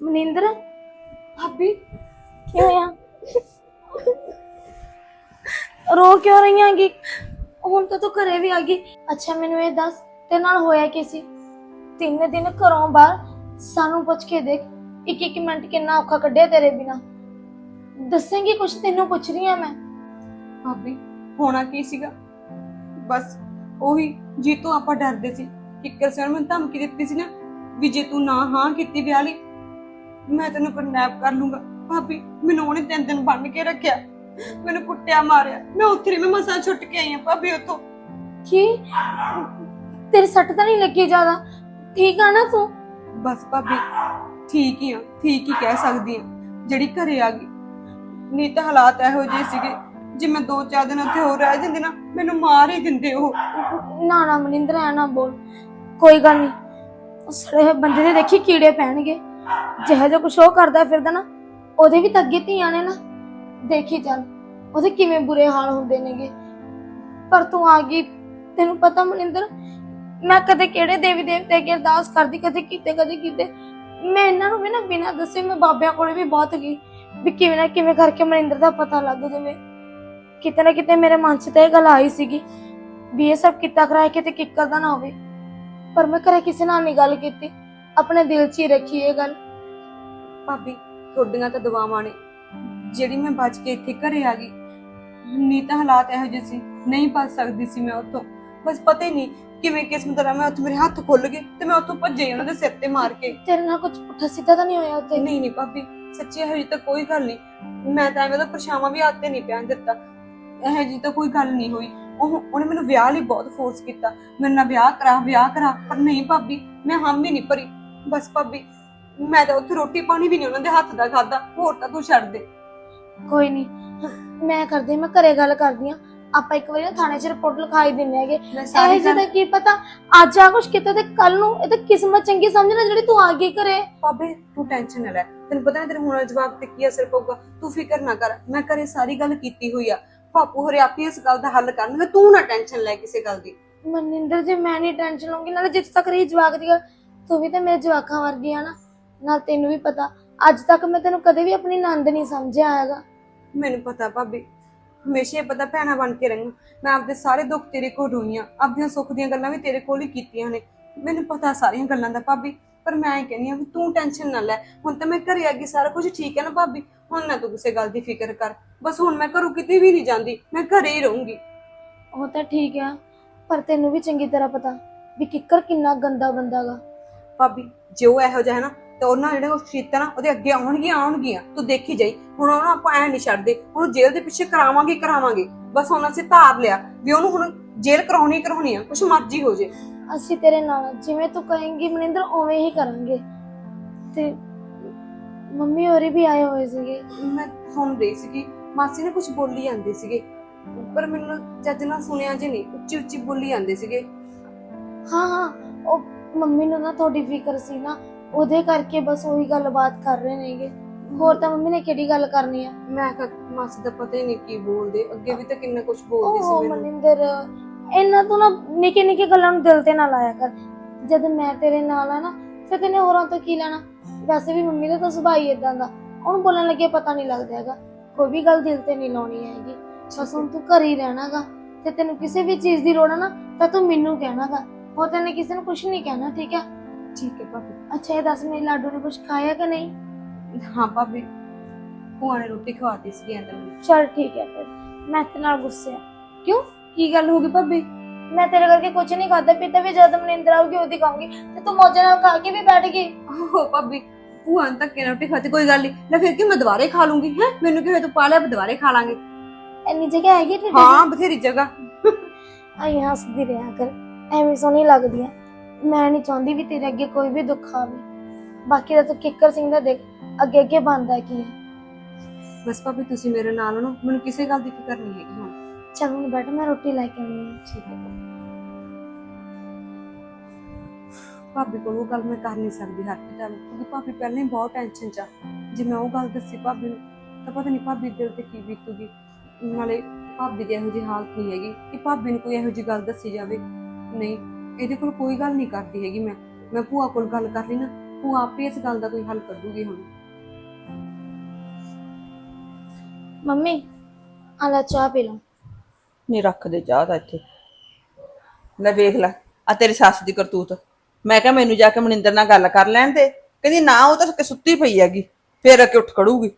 ਮਨਿੰਦਰ, ਭਾਬੀ, ਕੀ ਹੋਇਆ? ਰੋ ਕਿਉਂ ਰਹੀ ਆਂਗੀ ਹੁਣ ਤਾਂ ਤੂੰ ਘਰੇ ਵੀ ਆ ਗਈ। ਅੱਛਾ, ਮੈਨੂੰ ਇਹ ਦੱਸ ਤੇ ਨਾਲ ਹੋਇਆ ਕੀ ਸੀ? ਤਿੰਨ ਦਿਨ ਘਰੋਂ ਬਾਹਰ ਸਾਨੂੰ ਪੁੱਛ ਕੇ ਦੇਖ, ਇੱਕ ਇੱਕ ਮਿੰਟ ਕਿੰਨਾ ਔਖਾ ਕੱਢਿਆ ਤੇਰੇ ਬਿਨਾ। ਦੱਸੇਂਗੀ ਕੁਛ, ਤੈਨੂੰ ਪੁੱਛ ਰਹੀ ਆ ਮੈਂ। ਭਾਬੀ, ਹੋਣਾ ਕੀ ਸੀਗਾ? ਬਸ ਉਹੀ ਜੀ ਤੋਂ ਆਪਾਂ ਡਰਦੇ ਸੀ ਕਿੱਕਰ ਸਿੰਘ ਮੈਨੂੰ ਧਮਕੀ ਦਿੱਤੀ ਸੀ ਨਾ, ਵੀ ਜੇ ਤੂੰ ਨਾ ਹਾਂ ਕੀਤੀ ਵਿਆਹ ਲਈ ਮੈਂ ਤੈਨੂੰ ਕਿਡਨੈਪ ਕਰ ਲੂੰਗਾ। ਭਾਬੀ ਮੈਨੂੰ ਉਹਨੇ ਤਿੰਨ ਦਿਨ ਬੰਨ ਕੇ ਰੱਖਿਆ। ਮੈਨੂੰ ਕੁੱਟਿਆ ਮਾਰਿਆ। ਮੈਂ ਉੱਥੇ ਮੈਂ ਮਸਾਂ ਛੁੱਟ ਕੇ ਆਈ ਹਾਂ ਭਾਬੀ ਉੱਥੋਂ। ਕੀ? ਤੇਰੀ ਸੱਟ ਤਾਂ ਨਹੀਂ ਲੱਗੀ ਜ਼ਿਆਦਾ? ਠੀਕ ਆ ਨਾ ਤੂੰ? ਬਸ ਭਾਬੀ ਠੀਕ ਹੀ ਆ ਠੀਕ ਹੀ ਕਹਿ ਸਕਦੀ ਆ ਜਿਹੜੀ ਘਰੇ ਆ ਗਈ। ਨਹੀਂ ਤਾਂ ਹਾਲਾਤ ਇਹੋ ਜਿਹੇ ਸੀਗੇ। ਜੇ ਮੈਂ ਦੋ ਚਾਰ ਦਿਨ ਉੱਥੇ ਹੋਰ ਰਹਿ ਜਾਂਦੀ ਨਾ ਮੈਨੂੰ ਮਾਰ ਹੀ ਦਿੰਦੇ ਉਹ। ਨਾ ਨਾ ਮਨਿੰਦਰ ਐ ਨਾ ਬੋਲ। ਕੋਈ ਗੱਲ ਨਹੀਂ। ਉਸ ਸੜੇ ਬੰਦੇ ਦੇ ਦੇਖੀ ਕੀੜੇ ਪੈਣਗੇ। ਜਿਹੋ ਜਿਹਾ ਕੁਛ ਉਹ ਕਰਦਾ ਫਿਰਦਾ ਨਾ, ਉਹਦੇ ਵੀ ਤਾਂ ਅੱਗੇ ਧੀਆਂ ਨੇ ਨਾ। ਦੇਖੀ ਚੱਲ, ਉਹਦੇ ਕਿਵੇਂ ਬੁਰੇ ਹਾਲ ਹੁੰਦੇ ਨੇਗੇ। ਪਰ ਤੂੰ ਆ ਗਈ, ਤੈਨੂੰ ਪਤਾ ਮਨਿੰਦਰ, ਮੈਂ ਕਦੇ ਕਿਹੜੇ ਦੇਵੀ ਦੇਵਤੇ ਅੱਗੇ ਅਰਦਾਸ ਕਰਦੀ, ਕਦੇ ਕੀਤੇ ਕਦੇ ਕੀਤੇ। ਮੈਂ ਇਹਨਾਂ ਨੂੰ ਵੀ ਨਾ ਬਿਨਾਂ ਦੱਸੇ, ਮੈਂ ਬਾਬਿਆਂ ਕੋਲੇ ਵੀ ਬਹੁਤ ਗਈ, ਵੀ ਕਿਵੇਂ ਨਾ ਕਿਵੇਂ ਕਰਕੇ ਮਨਿੰਦਰ ਦਾ ਪਤਾ ਲੱਗ ਜਾਵੇ। ਕਿਤੇ ਨਾ ਕਿਤੇ ਮੇਰੇ ਮਨ 'ਚ ਤਾਂ ਇਹ ਗੱਲ ਆਈ ਸੀਗੀ, ਵੀ ਇਹ ਸਭ ਕੀਤਾ ਕਰਾਇਆ ਕਿਤੇ ਕਿੱਕਰ ਦਾ ਨਾ ਹੋਵੇ। ਪਰ ਮੈਂ ਘਰੇ ਕਿਸੇ ਨਾਲ ਨਹੀਂ ਗੱਲ ਕੀਤੀ। ਆਪਣੇ ਦਿਲ 'ਚ ਹੀ ਰੱਖੀ ਇਹ ਗੱਲ। ਭਾਬੀ ਤੁਹਾਡੀਆਂ ਤਾਂ ਦੁਆਵਾਂ ਨੇ। ਜਿਹੜੀ ਮੈਂ ਬਚ ਕੇ ਇੱਥੇ ਘਰੇ ਆ ਗਈ ਨਹੀਂ ਤਾਂ ਹਾਲਾਤ ਇਹੋ ਜਿਹੇ ਸੀ। ਨਹੀਂ ਬਚ ਸਕਦੀ ਸੀ ਮੈਂ ਉੱਥੋਂ। ਬਸ ਪਤਾ ਹੀ ਨਹੀਂ ਕਿਵੇਂ ਕਿਸਮਤ ਨਾਲ ਮੈਂ ਉੱਥੇ ਮੇਰੇ ਹੱਥ ਖੁੱਲ ਗਏ ਤੇ ਮੈਂ ਉੱਥੋਂ ਭੱਜੇ ਉਹਨਾਂ ਦੇ ਸਿਰ ਤੇ ਮਾਰ ਕੇ। ਤੇਰੇ ਨਾਲ ਕੁਝ ਪੁੱਠਾ ਸਿੱਧਾ ਤਾਂ ਨਹੀਂ ਹੋਇਆ ਉੱਤੇ ਨਹੀਂ ਨਹੀਂ ਭਾਬੀ ਸੱਚੀ ਹਜੇ ਤਾਂ ਕੋਈ ਗੱਲ ਨਹੀਂ। ਮੈਂ ਤਾਂ ਐਵੇਂ ਦਾ ਪਰਛਾਵਾਂ ਵੀ ਆਤੇ ਨਹੀਂ ਪਿਆਨ ਦਿੱਤਾ। ਇਹ ਜੀ ਤਾਂ ਕੋਈ ਗੱਲ ਨਹੀਂ ਹੋਈ। ਉਹ ਉਹਨੇ ਮੈਨੂੰ ਵਿਆਹ ਲਈ ਬਹੁਤ ਫੋਰਸ ਕੀਤਾ। ਮੇਰੇ ਨਾਲ ਵਿਆਹ ਕਰਾ ਵਿਆਹ ਕਰਾ ਪਰ ਨਹੀਂ ਭਾਬੀ ਮੈਂ ਹਮ ਹੀ ਨਹੀਂ ਭਰੀ। ਬਸ ਭਾਬੀ ਮੈਂ ਤਾਂ ਉੱਥੇ ਰੋਟੀ ਪਾਣੀ ਵੀ ਨਹੀਂ ਉਹਨਾਂ ਦੇ ਹੱਥ ਦਾ ਖਾਦਾ ਹੋਰ ਤਾਂ ਤੂੰ ਛੱਡ ਦੇ। ਕੋਈ ਨਹੀਂ ਮੈਂ ਕਰਦੀ ਮੈਂ ਘਰੇ ਗੱਲ ਕਰਦੀ ਆ ਆਪਾਂ ਇੱਕ ਵਾਰੀ ਨਾ ਥਾਣੇ 'ਚ ਰਿਪੋਰਟ ਲਿਖਾਈ ਦਿੰਨੇ ਹੈਗੇ। ਮੈਂ ਇਹ ਜਿਹਦਾ ਕੀ ਪਤਾ ਅੱਜ ਆ ਕੁਛ ਕੀਤਾ ਤੇ ਕੱਲ ਨੂੰ ਇਹ ਤਾਂ ਕਿਸਮਤ ਚੰਗੀ ਸਮਝ ਲੈ ਜਿਹੜੀ ਤੂੰ ਆ ਗਈ ਘਰੇ। ਭਾਬੀ ਤੂੰ ਟੈਨਸ਼ਨ ਨਾ ਲੈ। ਤੈਨੂੰ ਪਤਾ ਨਾ ਤੇਰੇ ਹੁਣ ਵਾਲੇ ਜਵਾਬ ਤੇ ਕੀ ਅਸਰ ਪਊਗਾ? ਤੂੰ ਫਿਕਰ ਨਾ ਕਰ। ਮੈਂ ਘਰੇ ਸਾਰੀ ਗੱਲ ਕੀਤੀ ਹੋਈ ਆ। ਪਾਪੂ ਹਰੇ ਆਪੇ ਇਸ ਗੱਲ ਦਾ ਹੱਲ ਕਰਨਗੇ। ਤੂੰ ਨਾ ਟੈਨਸ਼ਨ ਲੈ ਕਿਸੇ ਗੱਲ ਦੀ। ਮਨਿੰਦਰ ਜੇ ਮੈਂ ਨਹੀਂ ਟੈਨਸ਼ਨ ਲਵਾਂਗੀ ਨਾਲੇ ਜਿੱਥੇ ਤੱਕ ਰਹੀ ਜਵਾਕ ਦੀ ਗੱਲ ਤੂੰ ਵੀ ਤਾਂ ਮੇਰੇ ਜਵਾਕਾਂ ਵਰਗੀ ਆ ਨਾ। ਨਾਲ ਤੈਨੂੰ ਵੀ ਪਤਾ ਅੱਜ ਤੱਕ ਮੈਂ ਤੈਨੂੰ ਕਦੇ ਵੀ ਆਪਣੀ ਨੰਦ ਨਹੀਂ ਸਮਝਿਆ ਹੈਗਾ। ਮੈਨੂੰ ਪਤਾ ਭਾਬੀ ਹਮੇਸ਼ਾ ਇਹ ਪਤਾ ਭੈਣਾ ਬਣ ਕੇ ਰਹੀ ਮੈਂ ਆਪਦੇ ਸਾਰੇ ਦੁੱਖ ਤੇਰੇ ਕੋਲ ਰੋਈਆਂ ਆਪਦੀਆਂ ਸੁੱਖ ਦੀਆਂ ਗੱਲਾਂ ਵੀ ਤੇਰੇ ਕੋਲ ਹੀ ਕੀਤੀਆਂ ਨੇ। ਮੈਨੂੰ ਪਤਾ ਸਾਰੀਆਂ ਗੱਲਾਂ ਦਾ ਭਾਬੀ ਪਰ ਮੈਂ ਇਹ ਕਹਿੰਦੀ ਆ ਵੀ ਤੂੰ ਟੈਨਸ਼ਨ ਨਾ ਲੈ। ਹੁਣ ਤਾਂ ਮੈਂ ਘਰੇ ਆ ਗਈ ਸਾਰਾ ਕੁਝ ਠੀਕ ਹੈ ਨਾ ਭਾਬੀ? ਹੁਣ ਨਾ ਤੂੰ ਕਿਸੇ ਗੱਲ ਦੀ ਫਿਕਰ ਕਰ। ਬਸ ਹੁਣ ਮੈਂ ਘਰੋਂ ਕਿਤੇ ਵੀ ਨਹੀਂ ਜਾਂਦੀ ਮੈਂ ਘਰੇ ਹੀ ਰਹੂੰਗੀ। ਉਹ ਤਾਂ ਠੀਕ ਆ ਪਰ ਤੈਨੂੰ ਵੀ ਚੰਗੀ ਤਰ੍ਹਾਂ ਪਤਾ ਵੀ ਕਿੱਕਰ ਕਿੰਨਾ ਗੰਦਾ ਬੰਦਾ ਗਾ। ਭਾਬੀ ਜੇ ਉਹ ਇਹੋ ਜਿਹਾ ਹੈ ਨਾ ਤੇ ਉਹਨਾਂ ਜਿਹੜੇ ਉਹ ਸ਼ੀਤਾਂ ਨਾ ਉਹਦੇ ਅੱਗੇ ਆਉਣਗੀਆਂ ਆਉਣਗੀਆਂ। ਤੂੰ ਦੇਖੀ ਜਾਈ ਹੁਣ ਉਹਨੂੰ ਆਪਾਂ ਐ ਨਹੀਂ ਛੱਡਦੇ। ਹੁਣ ਜੇਲ੍ਹ ਦੇ ਪਿੱਛੇ ਕਰਾਵਾਂਗੇ ਕਰਾਵਾਂਗੇ। ਬਸ ਹੁਣ ਅਸੀਂ ਧਾਰ ਲਿਆ ਵੀ ਉਹਨੂੰ ਹੁਣ ਜੇਲ੍ਹ ਕਰਾਉਣੀ ਕਰਾਉਣੀ ਆ ਕੁਛ ਮਰਜ਼ੀ ਹੋ ਜੇ। ਅਸੀਂ ਤੇਰੇ ਨਾਲ ਆ। ਜਿਵੇਂ ਤੂੰ ਕਹੇਂਗੀ ਮਨਿੰਦਰ ਉਵੇਂ ਹੀ ਕਰਾਂਗੇ। ਤੇ ਮੰਮੀ ਹੋਰੀ ਵੀ ਆਏ ਹੋਏ ਸੀਗੇ। ਮੈਂ ਸੁਣ ਰਹੀ ਸੀਗੀ ਮਾਸੀ ਨੇ ਕੁਝ ਬੋਲੀ ਜਾਂਦੇ ਸੀਗੇ। ਪਰ ਮੈਨੂੰ ਜੱਜ ਨਾਲ ਸੁਣਿਆ ਜੇ ਨਹੀਂ ਉੱਚੀ ਉੱਚੀ ਬੋਲੀ ਜਾਂਦੇ ਸੀਗੇ। ਹਾਂ ਹਾਂ ਉਹ ਮੰਮੀ ਨੂੰ ਨਾ ਤੁਹਾਡੀ ਫਿਕਰ ਸੀ ਨਾ ਉਹਦੇ ਕਰਕੇ ਬਸ ਉਹੀ ਗੱਲਬਾਤ ਕਰ ਰਹੇ ਨੇਗੇ। ਹੋਰ ਤਾਂ ਮੰਮੀ ਨੇ ਕਿਹੜੀ ਗੱਲ ਕਰਨੀ ਆ? ਮੈਂ ਕਿਹਾ ਮਾਸੀ ਦਾ ਪਤਾ ਹੀ ਨਹੀਂ ਕੀ ਬੋਲਦੇ ਅੱਗੇ ਵੀ ਤਾਂ ਕਿੰਨਾ ਕੁਝ ਬੋਲਦੀ ਉਹ ਸੀ ਮੈਨੂੰ। ਮਨਿੰਦਰ ਇਹਨਾਂ ਤੋਂ ਨਾ ਨਿੱਕੇ ਨਿੱਕੇ ਗੱਲਾਂ ਨੂੰ ਦਿਲ ਤੇ ਨਾ ਲਾਇਆ ਕਰ। ਜਦ ਮੈਂ ਤੇਰੇ ਨਾਲ ਆ ਨਾ ਫਿਰ ਤੈਨੇ ਹੋਰਾਂ ਤੋਂ ਕੀ ਲੈਣਾ? ਵੈਸੇ ਵੀ ਮੰਮੀ ਦਾ ਤਾਂ ਸੁਭਾਅ ਹੀ ਇਦਾਂ ਦਾ ਉਹਨੂੰ ਬੋਲਣ ਲੱਗੇ ਪਤਾ ਨਹੀਂ ਲੱਗਦਾ ਹੈਗਾ। ਕੋਈ ਵੀ ਗੱਲ ਦਿਲ ਤੇ ਨਹੀਂ ਲਾਉਣੀ ਹੈਗੀ। ਬਸ ਹੁਣ ਤੂੰ ਘਰ ਹੀ ਰਹਿਣਾਗਾ ਤੇ ਤੈਨੂੰ ਕਿਸੇ ਵੀ ਚੀਜ਼ ਦੀ ਲੋੜ ਆ ਨਾ ਤਾਂ ਤੂੰ ਮੈਨੂੰ ਕਹਿਣਾਗਾ ਹੋਰ ਤੈਨੇ ਕਿਸੇ ਨੂੰ ਕੁਝ ਨਹੀਂ ਕਹਿਣਾ ਠੀਕ ਹੈ? ਠੀਕ ਹੈ ਭਾਬੀ। ਅੱਛਾ ਇਹ ਦੱਸ ਮੇਰੀ ਲਾਡੂ ਨੇ ਕੁਝ ਖਾਇਆ ਕਿ ਨਹੀਂ? ਹਾਂ ਭਾਬੀ ਭੂਆ ਨੇ ਰੋਟੀ ਖਵਾਤੀ ਸੀ ਅੰਦਰ ਮੈਨੂੰ ਚਲ ਠੀਕ ਹੈ ਫਿਰ ਮੈਂ ਤੇ ਨਾਲ ਗੁੱਸੇ ਆ। ਕਿਉਂ? ਕੀ ਗੱਲ ਹੋ ਗਈ ਭਾਬੀ? ਮੈਂ ਤੇਰੇ ਕਰਕੇ ਕੁਝ ਨਹੀਂ ਖਾਦਾ ਪੀਤਾ ਵੀ ਜਦ ਮਨਿੰਦਰ ਆਊਗੀ ਉਹਦੀ ਖਾਊਂਗੀ ਤੇ ਤੂੰ ਮੌਜਾਂ ਨਾਲ ਖਾ ਕੇ ਵੀ ਬੈਠ ਗਈ। ਹੋ ਭਾਬੀ ਭੂਆ ਨੇ ਧੱਕੇ ਨਾਲ ਰੋਟੀ ਖਾਤੀ ਕੋਈ ਗੱਲ ਨਹੀਂ। ਲੈ ਫਿਰ ਕਿ ਮੈਂ ਦੁਬਾਰੇ ਖਾ ਲੂੰਗੀ ਹੈ? ਮੈਨੂੰ ਕਿਹਾ ਤੂੰ ਪਾ ਲਿਆ ਆਪਾਂ ਦੁਬਾਰੇ ਖਾ ਲਾਂਗੇ। ਇੰਨੀ ਜਗ੍ਹਾ ਹੈਗੀ 'ਚ? ਹਾਂ ਬਥੇਰੀ ਜਗ੍ਹਾ। ਆਈ ਹੱਸਦੀ ਰਿਹਾ ਕਰ। ਐਵੇਂ ਸੋਹਣੀ ਲੱਗਦੀ ਆ। ਮੈਂ ਨਹੀਂ ਚਾਹੁੰਦੀ ਵੀ ਤੇਰੇ ਅੱਗੇ ਕੋਈ ਵੀ ਦੁੱਖ ਆਵੇ। ਬਾਕੀ ਦਾ ਤੂੰ ਕਿੱਕਰ ਸਿੰਘ ਦਾ ਦੇਖ ਅੱਗੇ ਅੱਗੇ ਬੰਦਾ ਕੀ ਹੈ ਬਸ ਭਾਬੀ ਤੁਸੀਂ ਮੇਰੇ ਨਾਲ ਹੋ ਨਾ ਮੈਨੂੰ ਕਿਸੇ ਗੱਲ ਦੀ ਫਿਕਰ ਨਹੀਂ ਹੈਗੀ ਹੁਣ। ਚਲ ਹੁਣ ਬੈਠ ਮੈਂ ਰੋਟੀ ਲੈ ਕੇ ਆਉਂਦੀ ਹਾਂ ਠੀਕ ਹੈ। ਭਾਬੀ ਕੋਲ ਉਹ ਗੱਲ ਮੈਂ ਕਰ ਨਹੀਂ ਸਕਦੀ ਹਰਪ੍ਰੀਤ ਨਾਲ ਕਿਉਂਕਿ ਭਾਬੀ ਪਹਿਲਾਂ ਹੀ ਬਹੁਤ ਟੈਨਸ਼ਨ ਚ ਆ। ਜੇ ਮੈਂ ਉਹ ਗੱਲ ਦੱਸੀ ਭਾਬੀ ਨੂੰ ਤਾਂ ਪਤਾ ਨਹੀਂ ਭਾਬੀ ਦਿਲ ਤੇ ਕੀ ਬੀਤੂਗੀ। ਨਾਲੇ ਭਾਬੀ ਦੀ ਇਹੋ ਜਿਹੀ ਹਾਲਤ ਨਹੀਂ ਹੈਗੀ ਕਿ ਭਾਬੀ ਨੂੰ ਕੋਈ ਇਹੋ ਜਿਹੀ ਗੱਲ ਦੱਸੀ ਜਾਵੇ। ਨਹੀਂ ਇਹਦੇ ਕੋਲ ਕੋਈ ਗੱਲ ਨਹੀਂ ਕਰਦੀ ਹੈਗੀ ਮੈਂ। ਮੈਂ ਭੂਆ ਕੋਲ ਗੱਲ ਕਰ ਲਈ ਨਾ ਉਹ ਆਪੇ ਇਸ ਗੱਲ ਦਾ ਕੋਈ ਹੱਲ ਕੱਢੂਗੀ ਹੁਣ। ਮੰਮੀ ਆ ਲੈ ਚਾਹ ਪੀ ਲਓ। ਨਹੀਂ ਰੱਖਦੇ ਚਾਹ ਤਾਂ ਇੱਥੇ। ਲੈ ਵੇਖ ਲੈ ਆ ਤੇਰੀ ਸੱਸ ਦੀ ਕਰਤੂਤ। ਮੈਂ ਕਿਹਾ ਮੈਨੂੰ ਜਾ ਕੇ ਮਨਿੰਦਰ ਨਾਲ ਗੱਲ ਕਰ ਲੈਣ ਦੇ। ਕਹਿੰਦੀ ਨਾ ਉਹ ਤਾਂ ਸੁੱਤੀ ਪਈ ਹੈਗੀ। ਫੇਰ ਕੇ ਉੱਠ ਖੜੂਗੀ।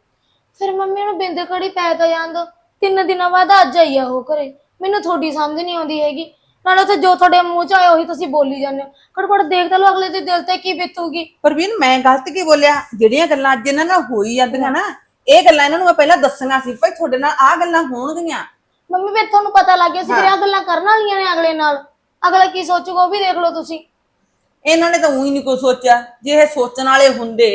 ਫਿਰ ਮੰਮੀ ਨੂੰ ਬਿੰਦ ਕੜੀ ਪੈ ਤਾਂ ਜਾਂਦ ਤਿੰਨ ਦਿਨਾਂ ਬਾਅਦ ਅੱਜ ਆਈ ਆ ਉਹ ਘਰੇ। ਮੈਨੂੰ ਤੁਹਾਡੀ ਸਮਝ ਨਹੀਂ ਆਉਂਦੀ ਹੈਗੀ। ਨਾਲੇ ਉੱਥੇ ਜੋ ਤੁਹਾਡੇ ਮੂੰਹ ਚ ਆਇਆ ਉਹੀ ਤੁਸੀਂ ਬੋਲੀ ਜਾਂਦੇ ਹੋ। ਘੜਕੜ ਦੇਖ ਤਾਂ ਲੋ ਅਗਲੇ ਦੇ ਦਿਲ ਤੇ ਕੀ ਬੀਤੂਗੀ। ਪਰਵੀਨ ਮੈਂ ਗਲਤ ਕੀ ਬੋਲਿਆ? ਜਿਹੜੀਆਂ ਗੱਲਾਂ ਅੱਜ ਇਹਨਾਂ ਨਾਲ ਹੋਈ ਜਾਂਦੀਆਂ ਨਾ ਇਹ ਗੱਲਾਂ ਇਹਨਾਂ ਨੂੰ ਮੈਂ ਪਹਿਲਾਂ ਦੱਸੀਆਂ ਸੀ ਭਾਈ ਤੁਹਾਡੇ ਨਾਲ ਆਹ ਗੱਲਾਂ ਹੋਣਗੀਆਂ। ਮੰਮੀ ਫਿਰ ਤੁਹਾਨੂੰ ਪਤਾ ਲੱਗ ਗਿਆ ਸੀ ਕਿ ਆਹ ਗੱਲਾਂ ਕਰਨ ਵਾਲੀਆਂ ਨੇ ਅਗਲੇ ਨਾਲ। ਅਗਲਾ ਕੀ ਸੋਚੂਗਾ ਉਹ ਵੀ ਦੇਖ ਲਓ ਤੁਸੀਂ। ਇਹਨਾਂ ਨੇ ਤਾਂ ਉਹੀ ਨਹੀਂ ਕੋਈ ਸੋਚਿਆ। ਜੇ ਇਹ ਸੋਚਣ ਵਾਲੇ ਹੁੰਦੇ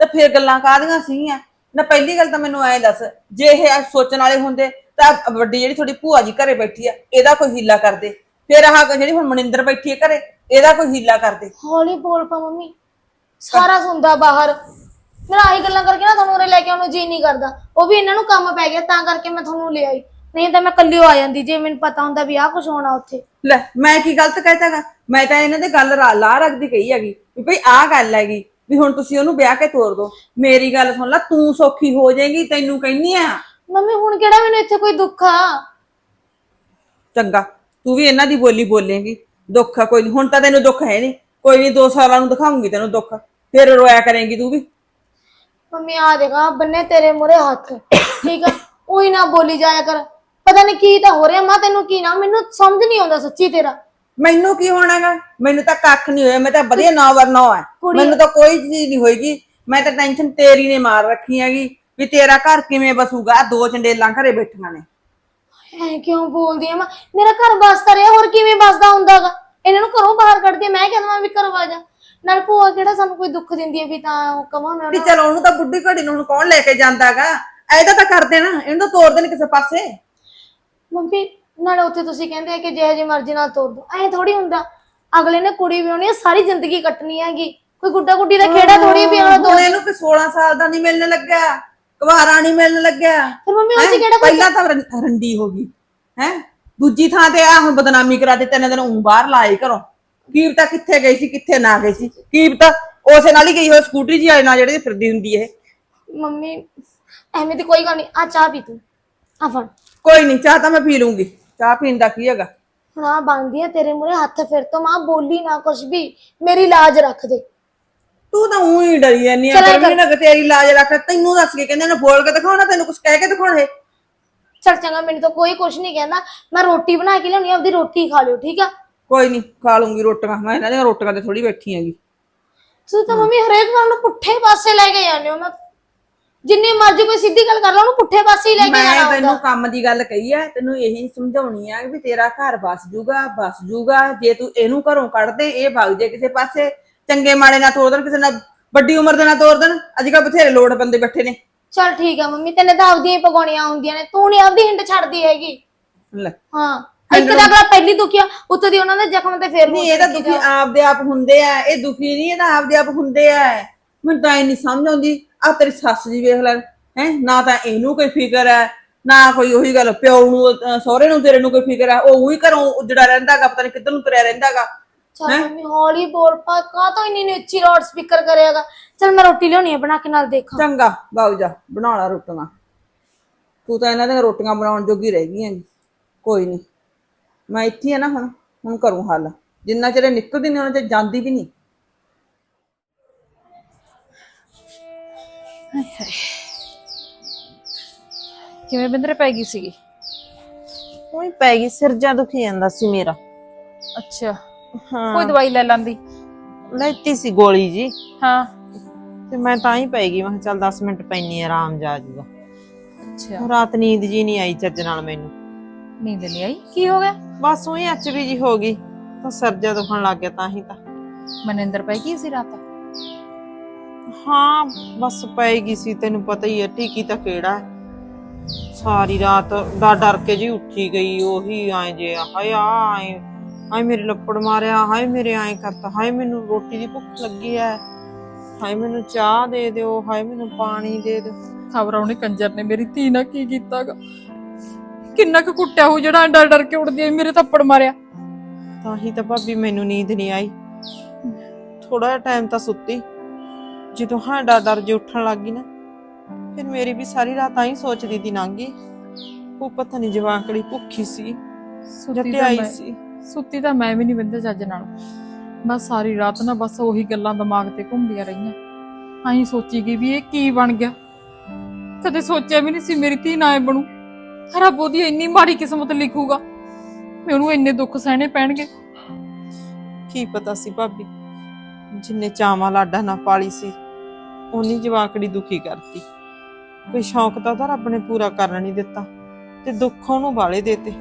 ਤਾਂ ਫੇਰ ਗੱਲਾਂ ਕਾਹਦੀਆਂ ਸੀਗੀਆਂ? ਨਾ ਪਹਿਲੀ ਗੱਲ ਤਾਂ ਮੈਨੂੰ ਐਂ ਦੱਸ ਜੇ ਇਹ ਸੋਚਣ ਵਾਲੇ ਹੁੰਦੇ ਤਾਂ ਵੱਡੀ ਜਿਹੜੀ ਤੁਹਾਡੀ ਭੂਆ ਜੀ ਘਰੇ ਬੈਠੀ ਆ ਇਹਦਾ ਕੋਈ ਹੀਲਾ ਕਰਦੇ। ਫੇਰ ਆਹ ਜਿਹੜੀ ਹੁਣ ਮਨਿੰਦਰ ਬੈਠੀ ਹੈ ਘਰੇ ਇਹਦਾ ਕੋਈ ਹੀਲਾ ਕਰਦੇ ਹੌਲੀ ਬੋਲ ਪਾ ਮੰਮੀ। ਸਾਰਾ ਸੁਣਦਾ ਬਾਹਰ। ਮੇਰਾ ਆਹੀ ਗੱਲਾਂ ਕਰਕੇ ਨਾ ਤੁਹਾਨੂੰ ਉਰੇ ਲੈ ਕੇ ਆਉਣ ਨੂੰ ਜੀ ਨਹੀਂ ਕਰਦਾ। ਉਹ ਵੀ ਇਹਨਾਂ ਨੂੰ ਕੰਮ ਪੈ ਗਿਆ ਤਾਂ ਕਰਕੇ ਮੈਂ ਤੁਹਾਨੂੰ ਲੈ ਆਈ। ਨਹੀਂ ਤਾਂ ਮੈਂ ਕੱਲੀ ਓ ਆ ਜਾਂਦੀ ਜੇ ਮੈਨੂੰ ਪਤਾ ਹੁੰਦਾ ਵੀ ਆਹ ਕੁਝ ਹੋਣਾ ਉੱਥੇ। ਲੈ ਮੈਂ ਕੀ ਗਲਤ ਕਹਿਤਾਗਾ ਮੈਂ ਤਾਂ ਇਹਨਾਂ ਦੇ ਗੱਲ ਰਾ- ਲਾ ਰੱਖਦੀ ਕਹੀ ਹੈਗੀ ਵੀ ਭਈ ਆਹ ਗੱਲ ਹੈਗੀ ਵੀ ਹੁਣ ਤੁਸੀਂ ਉਹਨੂੰ ਵਿਆਹ ਕੇ ਤੋਰ ਦੋ। ਮੇਰੀ ਗੱਲ ਸੁਣ ਲੈ ਤੂੰ ਸੌਖੀ ਹੋ ਜਾਏਗੀ ਤੈਨੂੰ ਕਹਿੰਨੀ ਆ। ਮੰਮੀ ਹੁਣ ਕਿਹੜਾ ਮੈਨੂੰ ਇੱਥੇ ਕੋਈ ਦੁੱਖ ਆ? ਚੰਗਾ। ਤੂੰ ਵੀ ਇਹਨਾਂ ਦੀ ਬੋਲੀ ਬੋਲੇਂਗੀ। ਦੁੱਖ ਆ ਕੋਈ ਨੀ। ਹੁਣ ਤਾਂ ਤੈਨੂੰ ਦੁੱਖ ਹੈ ਨਹੀਂ ਕੋਈ ਨਹੀਂ ਦੋ ਸਾਲਾਂ ਨੂੰ ਦਿਖਾਉਂਗੀ ਤੈਨੂੰ ਦੁੱਖ। ਫਿਰ ਰੋਇਆ ਕਰੇਂਗੀ ਤੂੰ ਵੀ। ਮੰਮੀ ਆ ਦੇਖਾ ਬੰਨੇ ਤੇਰੇ ਮੂਰੇ ਹੱਥ। ਠੀਕ ਆ? ਉਹੀ ਨਾ ਬੋਲੀ ਜਾਇਆ ਕਰ। ਪਤਾ ਨਹੀਂ ਕੀ ਤਾਂ ਹੋ ਰਿਹਾ। ਮਾਂ ਤੈਨੂੰ ਕੀ ਨਾ? ਮੈਨੂੰ ਸਮਝ ਨਹੀਂ ਆਉਂਦਾ ਸੱਚੀ ਤੇਰਾ। ਮੈਨੂੰ ਕੀ ਹੋਣਾਗਾ? ਮੈਨੂੰ ਤਾਂ ਕੱਖ ਨਹੀਂ ਹੋਇਆ। ਮੈਂ ਤਾਂ ਵਧੀਆ ਨੌ ਵਰ ਨੌ ਹੈ ਕੁੜੀ- ਮੈਨੂੰ ਤਾਂ ਕੋਈ ਚੀਜ਼ ਨਹੀਂ ਹੋਏਗੀ। ਮੈਂ ਤਾਂ ਟੈਨਸ਼ਨ ਤੇਰੀ ਨੇ ਮਾਰ ਰੱਖੀ ਹੈਗੀ। ਵੀ ਤੇਰਾ ਘਰ ਕਿਵੇਂ ਬਸੂਗਾ? ਦੋ ਚੰਡੇਲਾਂ ਘਰੇ ਬੈਠੀਆਂ ਨੇ। ਐ ਕਿਉਂ ਬੋਲਦੀ ਆ? ਮਾਂ ਮੇਰਾ ਘਰ ਬਸਦਾ ਰਿਹਾ ਹੋਰ ਕਿਵੇਂ ਬਸਦਾ ਹੁੰਦਾਗਾ? ਇਹਨਾਂ ਨੂੰ ਘਰੋਂ ਬਾਹਰ ਕੱਢਦੀ ਆ, ਮੈਂ ਕਹਿੰਦਾ ਵੀ ਘਰੋਂ ਆ ਜਾ। ਨਾਲ ਭੂਆ ਕਿਹੜਾ ਸਾਨੂੰ ਕੋਈ ਦੁੱਖ ਦਿੰਦੀ ਹੈ ਵੀ ਤਾਂ ਉਹ ਕਵਾਂ ਮੈਂ ਵੀ ਉਹਨਾਂ ਚਲ ਉਹਨੂੰ ਤਾਂ ਬੁੱਢੀ ਘੜੀ ਨੂੰ ਹੁਣ ਕੌਣ ਲੈ ਕੇ ਜਾਂਦਾਗਾ? ਐਦਾ ਤਾਂ ਕਰ ਦੇਣਾ ਇਹਨੂੰ ਤਾਂ ਤੋੜ ਦੇਣ ਕਿਸੇ ਪਾਸੇ। ਮੰਮੀ ਨਾਲੇ ਉੱਥੇ ਤੁਸੀਂ ਕਹਿੰਦੇ ਆ ਕਿ ਜਿਹੇ ਜਿਹੀ ਮਰਜ਼ੀ ਨਾਲ ਤੋਰ ਦੋ। ਐ ਥੋੜੀ ਹੁੰਦਾ। ਅਗਲੇ ਨੇ ਕੁੜੀ ਵਿਆਹਣੀ ਆ ਸਾਰੀ ਜ਼ਿੰਦਗੀ ਕੱਟਣੀ ਹੈਗੀ। ਕੋਈ ਗੁੱਡਾ ਗੁੱਡੀ ਦਾ ਖੇੜਾ ਥੋੜੀ ਵੀ ਅਗਲਾ ਦੋ ਹੁਣ ਇਹਨੂੰ ਕਿ 16 ਸਾਲ ਦਾ ਨਹੀਂ ਮਿਲਣ ਲੱਗਿਆ। ਕੁਵਾਰਾ ਨਹੀਂ ਮਿਲਣ ਲੱਗਿਆ। ਫਿਰ ਮੰਮੀ ਉਹ ਹੈਂ? ਚ ਕਿਹੜਾ ਕੋਈ ਪਹਿਲਾਂ ਤਾਂ ਰੰ- ਰੰਡੀ ਹੋ ਗਈ। ਹੈ? ਦੂਜੀ ਥਾਂ ਤੇ ਆ ਹੁਣ ਬਦਨਾਮੀ ਕਰਾ ਦਿੱਤੇ ਤਿੰਨ ਦਿਨ ਉਂ ਬਾਹਰ ਲਾਏ ਘਰੋਂ। ਕੀਪਤਾ ਕਿੱਥੇ ਗਈ ਸੀ ਕਿੱਥੇ ਨਾ ਗਈ ਸੀ? ਕੀਪਤਾ ਉਸੇ ਨਾਲ ਹੀ ਗਈ ਹੋਈ ਸਕੂਟਰੀ ਜੀ ਵਾਲੇ ਨਾਲ ਜਿਹੜੀ ਫਿਰਦੀ ਹੁੰਦੀ ਇਹ। ਮੰਮੀ ਐਵੇਂ ਦੀ ਕੋਈ ਗੱਲ ਨਹੀਂ ਆ ਚਾਹ ਪੀ ਤੂੰ। ਆ ਫੜ। ਕੋਈ ਨਹੀਂ ਚਾਹ ਤਾਂ ਮੈਂ ਪੀ ਲੂੰਗੀ ਚਾਹ ਪੀਣ ਦਾ ਕੀ ਹੈਗਾ? ਹੁਣ ਆ ਤੇਰੇ ਮੂਰੇ ਹੱਥ ਫਿਰ ਤੋਂ। ਮਾਂ ਬੋਲੀ ਨਾ ਕੁਛ ਵੀ। ਮੇਰੀ ਲਾਜ ਰੱਖ ਦੇ। ਤੂੰ ਤਾਂ ਉਹੀ ਡਰੀ ਜਾਂਦੀ ਆ ਚੱਲ ਕਰਮੀ ਨਾ ਤੇਰੀ ਲਾਜ ਰੱਖ ਤੈਨੂੰ ਦੱਸ ਕੇ ਕਹਿੰਦੇ ਨੇ ਬੋਲ ਕੇ ਦਿਖਾਉਣਾ ਤੈਨੂੰ ਕੁਝ ਕਹਿ ਕੇ ਦਿਖਾਉਣਾ ਇਹ। ਚਲ ਚੰਗਾ ਮੈਨੂੰ ਤਾਂ ਕੋਈ ਕੁਛ ਨਹੀਂ ਕਹਿੰਦਾ। ਮੈਂ ਰੋਟੀ ਬਣਾ ਕੇ ਲਿਆਉਣੀ ਆ ਆਪਦੀ ਰੋਟੀ ਖਾ ਲਿਓ ਠੀਕ ਆ? ਕੋਈ ਨਹੀਂ ਖਾ ਲੂੰਗੀ ਰੋਟੀਆਂ ਮੈਂ ਇਹਨਾਂ ਦੀਆਂ ਰੋਟੀਆਂ ਤੇ ਥੋੜੀ ਬੈਠੀ ਹੈਗੀ। ਤੁਸੀਂ ਤਾਂ ਮੰਮੀ ਹਰੇਕ ਗੱਲ ਨੂੰ ਪੁੱਠੇ ਪਾਸੇ ਲੈ ਕੇ ਜਾਂਦੇ ਹੋ ਮੈਂ ਜਿੰਨੀ ਮਰਜ਼ੀ ਕੋਈ ਸਿੱਧੀ ਗੱਲ ਕਰ ਲਾ ਉਹਨੂੰ ਪੁੱਠੇ ਪਾਸੇ ਹੀ ਲੈ ਕੇ ਮੈਂ ਜਾਣਾ ਤੈਨੂੰ ਹੁੰਦਾ ਕੰਮ ਦੀ ਗੱਲ ਕਹੀ ਹੈ ਤੈਨੂੰ ਇਹੀ ਸਮਝਾਉਣੀ ਆ ਵੀ ਤੇਰਾ ਘਰ ਬਸ ਜੂਗਾ ਬਸ ਜੂਗਾ ਜੇ ਤੂੰ ਇਹਨੂੰ ਘਰੋਂ ਕੱਢ ਦੇ ਇਹ ਭੱਗ ਜੇ ਕਿਸੇ ਪਾਸੇ। ਚੰਗੇ ਮਾੜੇ ਨਾਲ ਤੋੜ ਦੇਣ ਕਿਸੇ ਨਾਲ ਵੱਡੀ ਉਮਰ ਦੇ ਨਾਲ ਤੋੜ ਦੇਣ। ਅੱਜ ਕੱਲ੍ਹ ਬਥੇਰੇ ਲੋੜ ਬੰਦੇ ਬੈਠੇ ਨੇ। ਚਲ ਠੀਕ ਆ ਮੰਮੀ ਤੈਨੇ ਤਾਂ ਆਪਦੀਆਂ ਹੀ ਪਗਾਉਣੀਆਂ ਹੁੰਦੀਆਂ ਨੇ। ਤੂੰ ਨਹੀਂ ਆਪਦੀ ਹਿੰਡ ਛੱਡਦੀ ਹੈਗੀ। ਲੈ। ਹਾਂ ਇੱਕ ਤਾਂ ਅਗਲਾ ਪਹਿਲੀ ਦੁਖਿਆ ਉੱਤੋਂ ਦੀ ਉਹਨਾਂ ਦੇ ਜ਼ਖਮ ਤੇ ਫੇਰ ਨਹੀਂ ਇਹ ਤਾਂ ਦੁਖੀ ਆਪਦੇ ਆਪ ਹੁੰਦੇ ਆ ਇਹ ਦੁਖੀ ਨਹੀਂ ਇਹ ਤਾਂ ਆਪਦੇ ਆਪ ਹੁੰਦੇ ਆ। ਮੈਨੂੰ ਤਾਂ ਇਹ ਨਹੀਂ ਸਮਝ ਆਉਂਦੀ ਆ ਤੇਰੀ ਸੱਸ ਜੀ ਵੇਖ ਲੈ ਹੈ ਨਾ ਤਾਂ ਇਹਨੂੰ ਕੋਈ ਫਿਕਰ ਹੈ ਨਾ ਕੋਈ ਉਹੀ ਗੱਲ ਪਿਓ ਨੂੰ ਸਹੁਰੇ ਨੂੰ ਤੇਰੇ ਨੂੰ ਕੋਈ ਫਿਕਰ ਹੈ ਉਹ ਉਹੀ ਘਰੋਂ ਉੱਜੜਾ ਰਹਿੰਦਾਗਾ ਪਤਾ ਨਹੀਂ ਕਿੱਧਰ ਨੂੰ ਤੁਰਿਆ ਰਹਿੰਦਾਗਾ ਚਲ ਮੰਮੀ ਹੌਲੀ ਬੋਲ ਪਾ ਕਾ ਤਾਂ ਇੰਨੀ ਨੀ ਉੱਚੀ ਲਾਊਡ ਸਪੀਕਰ ਕਰੇਗਾ ਚਲ ਮੈਂ ਰੋਟੀ ਲਿਆਉਣੀ ਆ ਬਣਾ ਕੇ ਨਾਲ ਦੇਖਾਂ। ਚੰਗਾ ਬਾਉ ਜਾ ਬਣਾ ਲਾ ਰੋਟੀਆਂ। ਤੂੰ ਤਾਂ ਇਹਨਾਂ ਦੀਆਂ ਰੋਟੀਆਂ ਬਣਾਉਣ ਜੋਗੀ ਰਹਿ ਗਈ ਹੈਗੀ। ਕੋਈ ਨਹੀਂ ਮੈਂ ਇੱਥੇ ਆ ਨਾ ਹੁਣ ਹੁਣ ਕਰੂੰ ਹੱਲ। ਜਿੰਨਾ ਚਿਰ ਇਹ ਨਿਕਲਦੀ ਨਹੀਂ ਉਹਨਾਂ ਚਿਰ ਜਾਂਦੀ ਵੀ ਨਹੀਂ ਕਿਵੇਂ ਬਿੰਦਰੇ ਪੈ ਗਈ ਸੀਗੀ? ਉਹੀ ਪੈ ਗਈ ਸਿਰ ਜਾ ਦੁਖੀ ਜਾਂਦਾ ਸੀ ਮੇਰਾ। ਅੱਛਾ। ਹਾਂ। ਕੋਈ ਦਵਾਈ ਲੈ ਲੈਂਦੀ? ਲੈਤੀ ਸੀ ਗੋਲੀ ਜੀ। ਹਾਂ। ਤੇ ਮੈਂ ਤਾਂ ਹੀ ਪੈ ਗਈ ਮੈਂ ਕਿਹਾ ਚੱਲ 10 ਮਿੰਟ ਪੈਣੀ ਆਰਾਮ ਜਾ ਜੂਗਾ। ਅੱਛਾ। ਰਾਤ ਨੀਂਦ ਜੀ ਨਹੀਂ ਆਈ ਚੱਜ ਨਾਲ ਮੈਨੂੰ। ਨੀਂਦ ਨਹੀਂ ਆਈ? ਕੀ ਹੋ ਗਿਆ? ਬਸ ਉਹੀ ਐਚਬੀ ਜੀ ਹੋ ਗਈ ਤਾਂ ਸਿਰ ਦੁਖਣ ਲੱਗ ਗਿਆ ਤਾਂ ਹੀ ਤਾਂ। ਮਨਿੰਦਰ ਪੈ ਗਈ ਸੀ ਰਾਤ? ਹਾਂ ਬਸ ਪੈ ਗਈ ਸੀ ਤੈਨੂੰ ਪਤਾ ਹੀ ਹੈ ਟੀਕੀ ਤਾਂ ਕਿਹੜਾ ਹੈ। ਸਾਰੀ ਰਾਤ ਡਰ ਡਰ ਕੇ ਜੀ ਉੱਠੀ ਗਈ ਉਹੀ ਆਏ ਜੇ ਆਏ ਹਾਏ ਮੇਰੇ ਲੱਪੜ ਮਾਰਿਆ ਹਾਏ ਮੇਰੇ ਆਏ ਕਰਤਾ ਹਾਏ ਮੈਨੂੰ ਰੋਟੀ ਦੀ ਭੁੱਖ ਲੱਗੀ ਹੈ ਹਾਏ ਮੈਨੂੰ ਚਾਹ ਦੇ ਦਿਓ ਹਾਏ ਮੈਨੂੰ ਪਾਣੀ ਦੇ ਦਿਓ। ਖਬਰ ਉਹਨੇ ਕੰਜਰ ਨੇ ਮੇਰੀ ਧੀ ਨਾਲ ਕੀ ਕੀਤਾਗਾ? ਕਿੰਨਾ ਕੁ ਕੁੱਟਿਆ ਹੋ ਜਿਹੜਾ ਡਰ ਡਰ ਕੇ ਉੱਡਦੀ ਆਈ ਮੇਰੇ ਥੱਪੜ ਮਾਰਿਆ। ਤਾਂ ਹੀ ਤਾਂ ਭਾਬੀ ਮੈਨੂੰ ਨੀਂਦ ਨਹੀਂ ਆਈ। ਥੋੜਾ ਜਿਹਾ ਟਾਈਮ ਤਾਂ ਸੁੱਤੀ। ਜਦੋਂ ਹਾਂ ਡਰ ਡਰ ਜੇ ਉੱਠਣ ਲੱਗ ਗਈ ਨਾ ਫਿਰ ਮੇਰੀ ਵੀ ਸਾਰੀ ਰਾਤ ਆਈ ਸੋਚਦੀ ਦੀ ਲੰਘੀ ਉਹ ਪਤਾ ਨਹੀਂ ਜਵਾਕੜੀ ਭੁੱਖੀ ਸੀ ਸੁੱਤੀ ਆਈ ਸੀ। ਸੁੱਤੀ ਤਾਂ ਮੈਂ ਵੀ ਨਹੀਂ ਬੰਦੇ ਚੱਜ ਨਾਲ। ਬਸ ਸਾਰੀ ਰਾਤ ਨਾ ਬਸ ਉਹੀ ਗੱਲਾਂ ਦਿਮਾਗ ਤੇ ਘੁੰਮਦੀਆਂ ਰਹੀਆਂ। ਆਈ ਸੋਚੀ ਗਈ ਵੀ ਇਹ ਕੀ ਬਣ ਗਿਆ। ਕਦੇ ਸੋਚਿਆ ਵੀ ਨਹੀਂ ਸੀ ਮੇਰੀ ਧੀ ਨਾ ਇਹ ਬਣੂ। ਰੱਬ ਉਹਦੀ ਇੰਨੀ ਮਾੜੀ ਕਿਸਮਤ ਲਿਖੂਗਾ। ਮੈਨੂੰ ਇੰਨੇ ਦੁੱਖ ਸਹਿਣੇ ਪੈਣਗੇ। ਕੀ ਪਤਾ ਸੀ ਭਾਬੀ, ਜਿੰਨੇ ਚਾਵਾਂ ਲਾਡਾ ਨਾ ਪਾਲੀ ਸੀ ਉਨੀ ਜਵਾਕੜੀ ਦੁਖੀ ਕਰਤੀ। ਕੋਈ ਸ਼ੌਂਕ ਤਾਂ ਉਹਦਾ ਰੱਬ ਨੇ ਪੂਰਾ ਕਰਨ ਨਹੀਂ ਦਿੱਤਾ, ਤੇ ਦੁੱਖ ਉਹਨੂੰ ਵਾਲੇ ਦੇਤੇ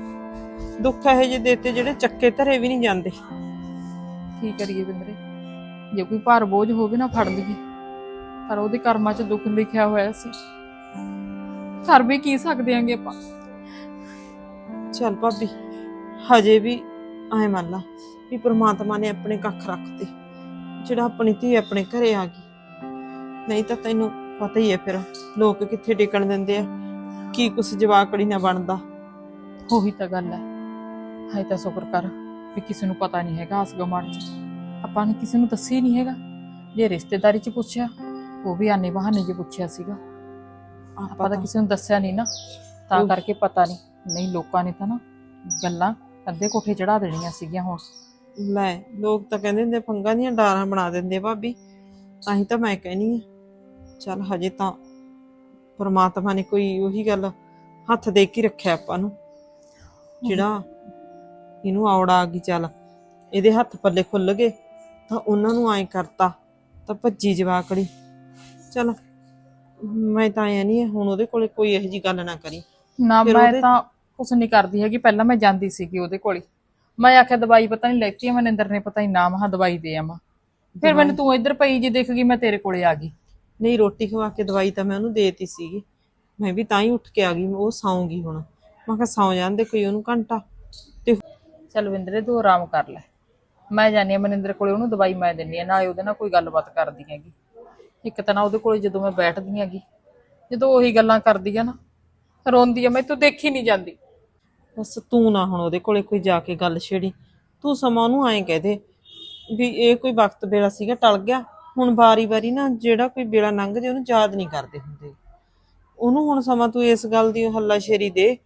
ਦੁੱਖ ਇਹੋ ਜਿਹੇ ਦੇਤੇ ਜਿਹੜੇ ਚੱਕੇ ਧਰੇ ਵੀ ਨਹੀਂ ਜਾਂਦੇ। ਕੀ ਕਰੀਏ ਬਿੰਦਰੇ? ਜੇ ਕੋਈ ਭਾਰ ਬੋਝ ਹੋਵੇ ਨਾ ਫੜ ਲਈਏ। ਪਰ ਉਹਦੇ ਕਰਮਾਂ 'ਚ ਦੁੱਖ ਲਿਖਿਆ ਹੋਇਆ ਸੀ। ਕਰ ਵੀ ਕੀ ਸਕਦੇ ਆਂਗੇ ਆਪਾਂ? ਚੱਲ ਭਾਬੀ ਹਜੇ ਵੀ ਐ ਮੰਨ ਲਾ ਵੀ ਪ੍ਰਮਾਤਮਾ ਨੇ ਆਪਣੇ ਕੱਖ ਰੱਖਤੇ ਜਿਹੜਾ ਆਪਣੀ ਧੀ ਆਪਣੇ ਘਰੇ ਆ ਗਈ। ਨਹੀਂ ਤਾਂ ਤੈਨੂੰ ਪਤਾ ਹੀ ਹੈ ਫਿਰ ਲੋਕ ਕਿੱਥੇ ਟਿਕਣ ਦਿੰਦੇ ਆ। ਕੀ ਕੁਛ ਜਵਾਕੜੀ ਨਾ ਬਣਦਾ? ਉਹੀ ਤਾਂ ਗੱਲ ਹੈ। ਹਾਏ ਤਾਂ ਸ਼ੁਕਰ ਕਰ ਵੀ ਕਿਸੇ ਨੂੰ ਪਤਾ ਨਹੀਂ ਹੈਗਾ ਆਸ ਗਮਾਨ ਚ। ਆਪਾਂ ਨੇ ਕਿਸੇ ਨੂੰ ਦੱਸਿਆ ਨਹੀਂ ਹੈਗਾ। ਜੇ ਰਿਸ਼ਤੇਦਾਰੀ ਚ ਪੁੱਛਿਆ ਉਹ ਵੀ ਆਨੇ ਬਹਾਨੇ ਜੇ ਪੁੱਛਿਆ ਸੀਗਾ। ਆਪਾਂ ਤਾਂ ਕਿਸੇ ਨੂੰ ਦੱਸਿਆ ਨਹੀਂ ਨਾ ਤਾਂ ਉਹ- ਕਰਕੇ ਪਤਾ ਨਹੀਂ। ਨਹੀਂ ਲੋਕਾਂ ਨੇ ਤਾਂ ਨਾ ਗੱਲਾਂ ਅੱਧੇ ਕੋਠੇ ਚੜਾ ਦੇਣੀਆਂ ਸੀਗੀਆਂ ਹੁਣ। ਲੈ ਲੋਕ ਤਾਂ ਕਹਿੰਦੇ ਹੁੰਦੇ ਫੰਗਾਂ ਦੀਆਂ ਡਾਰਾਂ ਬਣਾ ਦਿੰਦੇ ਆ ਭਾਬੀ। ਤਾਂ ਹੀ ਤਾਂ ਮੈਂ ਕਹਿਨੀ ਆ। ਚੱਲ ਹਜੇ ਤਾਂ ਪ੍ਰਮਾਤਮਾ ਨੇ ਕੋਈ ਉਹੀ ਗੱਲ ਹੱਥ ਦੇ ਕੇ ਰੱਖਿਆ ਆਪਾਂ ਨੂੰ। ਜਿਹੜਾ ਇਹਨੂੰ ਆਉੜਾ ਆ ਗਈ ਚੱਲ। ਇਹਦੇ ਹੱਥ ਪੱਲੇ ਖੁੱਲ ਗਏ ਤਾਂ ਉਹਨਾਂ ਨੂੰ ਐਂ ਕਰਤਾ ਤਾਂ ਭੱਜੀ ਜਵਾਕੜੀ। ਚੱਲ ਮੈਂ ਤਾਂ ਆਇਆ ਨਹੀਂ ਹੁਣ ਉਹਦੇ ਕੋਲੇ ਕੋਈ ਇਹੋ ਜੀ ਗੱਲ ਨਾ ਕਰੀ। ਨਾ ਫਿਰ ਮੈਂ ਉਹਦੇ- ਤਾਂ ਕੁਛ ਨਹੀਂ ਕਰਦੀ ਹੈਗੀ ਪਹਿਲਾਂ ਮੈਂ ਜਾਂਦੀ ਸੀਗੀ ਉਹਦੇ ਕੋਲ। ਹੀ ਮੈਂ ਆਖਿਆ ਦਵਾਈ ਪਤਾ ਨਹੀਂ ਲੈਤੀ ਆ ਮਨਿੰਦਰ ਨੇ ਪਤਾ ਨਹੀਂ ਨਾਮ ਹਾਂ ਦਵਾਈ ਦੇ ਆਵਾਂ ਫਿਰ ਮੈਨੂੰ ਤੂੰ ਇੱਧਰ ਪਈ ਜੀ ਦਿਖ ਗਈ ਮੈਂ ਤੇਰੇ ਕੋਲੇ ਆ ਗਈ। ਨਹੀਂ ਰੋਟੀ ਖਵਾ ਕੇ ਦਵਾਈ ਤਾਂ ਮੈਂ ਉਹਨੂੰ ਦੇਤੀ ਸੀਗੀ। ਮੈਂ ਵੀ ਤਾਂ ਹੀ ਉੱਠ ਕੇ ਆ ਗਈ ਉਹ ਸੌਂਗੀ ਹੁਣ। ਮੈਂ ਕਿਹਾ ਸੌਂ ਜਾਂਦੇ ਕੋਈ ਉਹਨੂੰ ਘੰਟਾ। ਤੇ ਚੱਲ ਵਿੰਦਰੇ ਤੂੰ ਆਰਾਮ ਕਰ ਲੈ। ਮੈਂ ਜਾਣੀ ਆ ਮਨਿੰਦਰ ਕੋਲੇ, ਉਹਨੂੰ ਦਵਾਈ ਮੈਂ ਦਿੰਨੀ ਆ, ਨਾਲੇ ਉਹਦੇ ਨਾਲ ਕੋਈ ਗੱਲਬਾਤ ਕਰਦੀ ਹੈਗੀ। ਇੱਕ ਤਾਂ ਨਾ ਉਹਦੇ ਕੋਲੇ ਜਦੋਂ ਮੈਂ ਬੈਠਦੀ ਹੈਗੀ, ਜਦੋਂ ਉਹੀ ਗੱਲਾਂ ਕਰਦੀ ਆ ਨਾ, ਰੋਂਦੀ ਆ, ਮੈਂ ਤੂੰ ਦੇਖੀ ਨਹੀਂ ਜਾਂਦੀ। ਬਸ ਤੂੰ ਨਾ ਹੁਣ ਉਹਦੇ ਕੋਲੇ ਕੋਈ ਜਾ ਕੇ ਗੱਲ ਛੇੜੀ। ਤੂੰ ਸਮਾਂ ਉਹਨੂੰ ਐਂ ਕਹਿ ਦੇ ਵੀ ਇਹ ਕੋਈ ਵਕਤ ਵੇਲਾ ਸੀਗਾ, ਟਲ ਗਿਆ। ਹੁਣ ਵਾਰੀ-ਵਾਰੀ ਨਾ ਜਿਹੜਾ ਕੋਈ ਵੇਲਾ ਲੰਘ ਜੇ, ਉਹਨੂੰ ਯਾਦ ਨਹੀਂ ਕਰਦੇ ਹੁੰਦੇ। ਉਹਨੂੰ ਹੁਣ ਸਮਾਂ ਤੂੰ ਇਸ ਗੱਲ ਦੀ ਹੱਲਾਸ਼ੇਰੀ ਦੇ,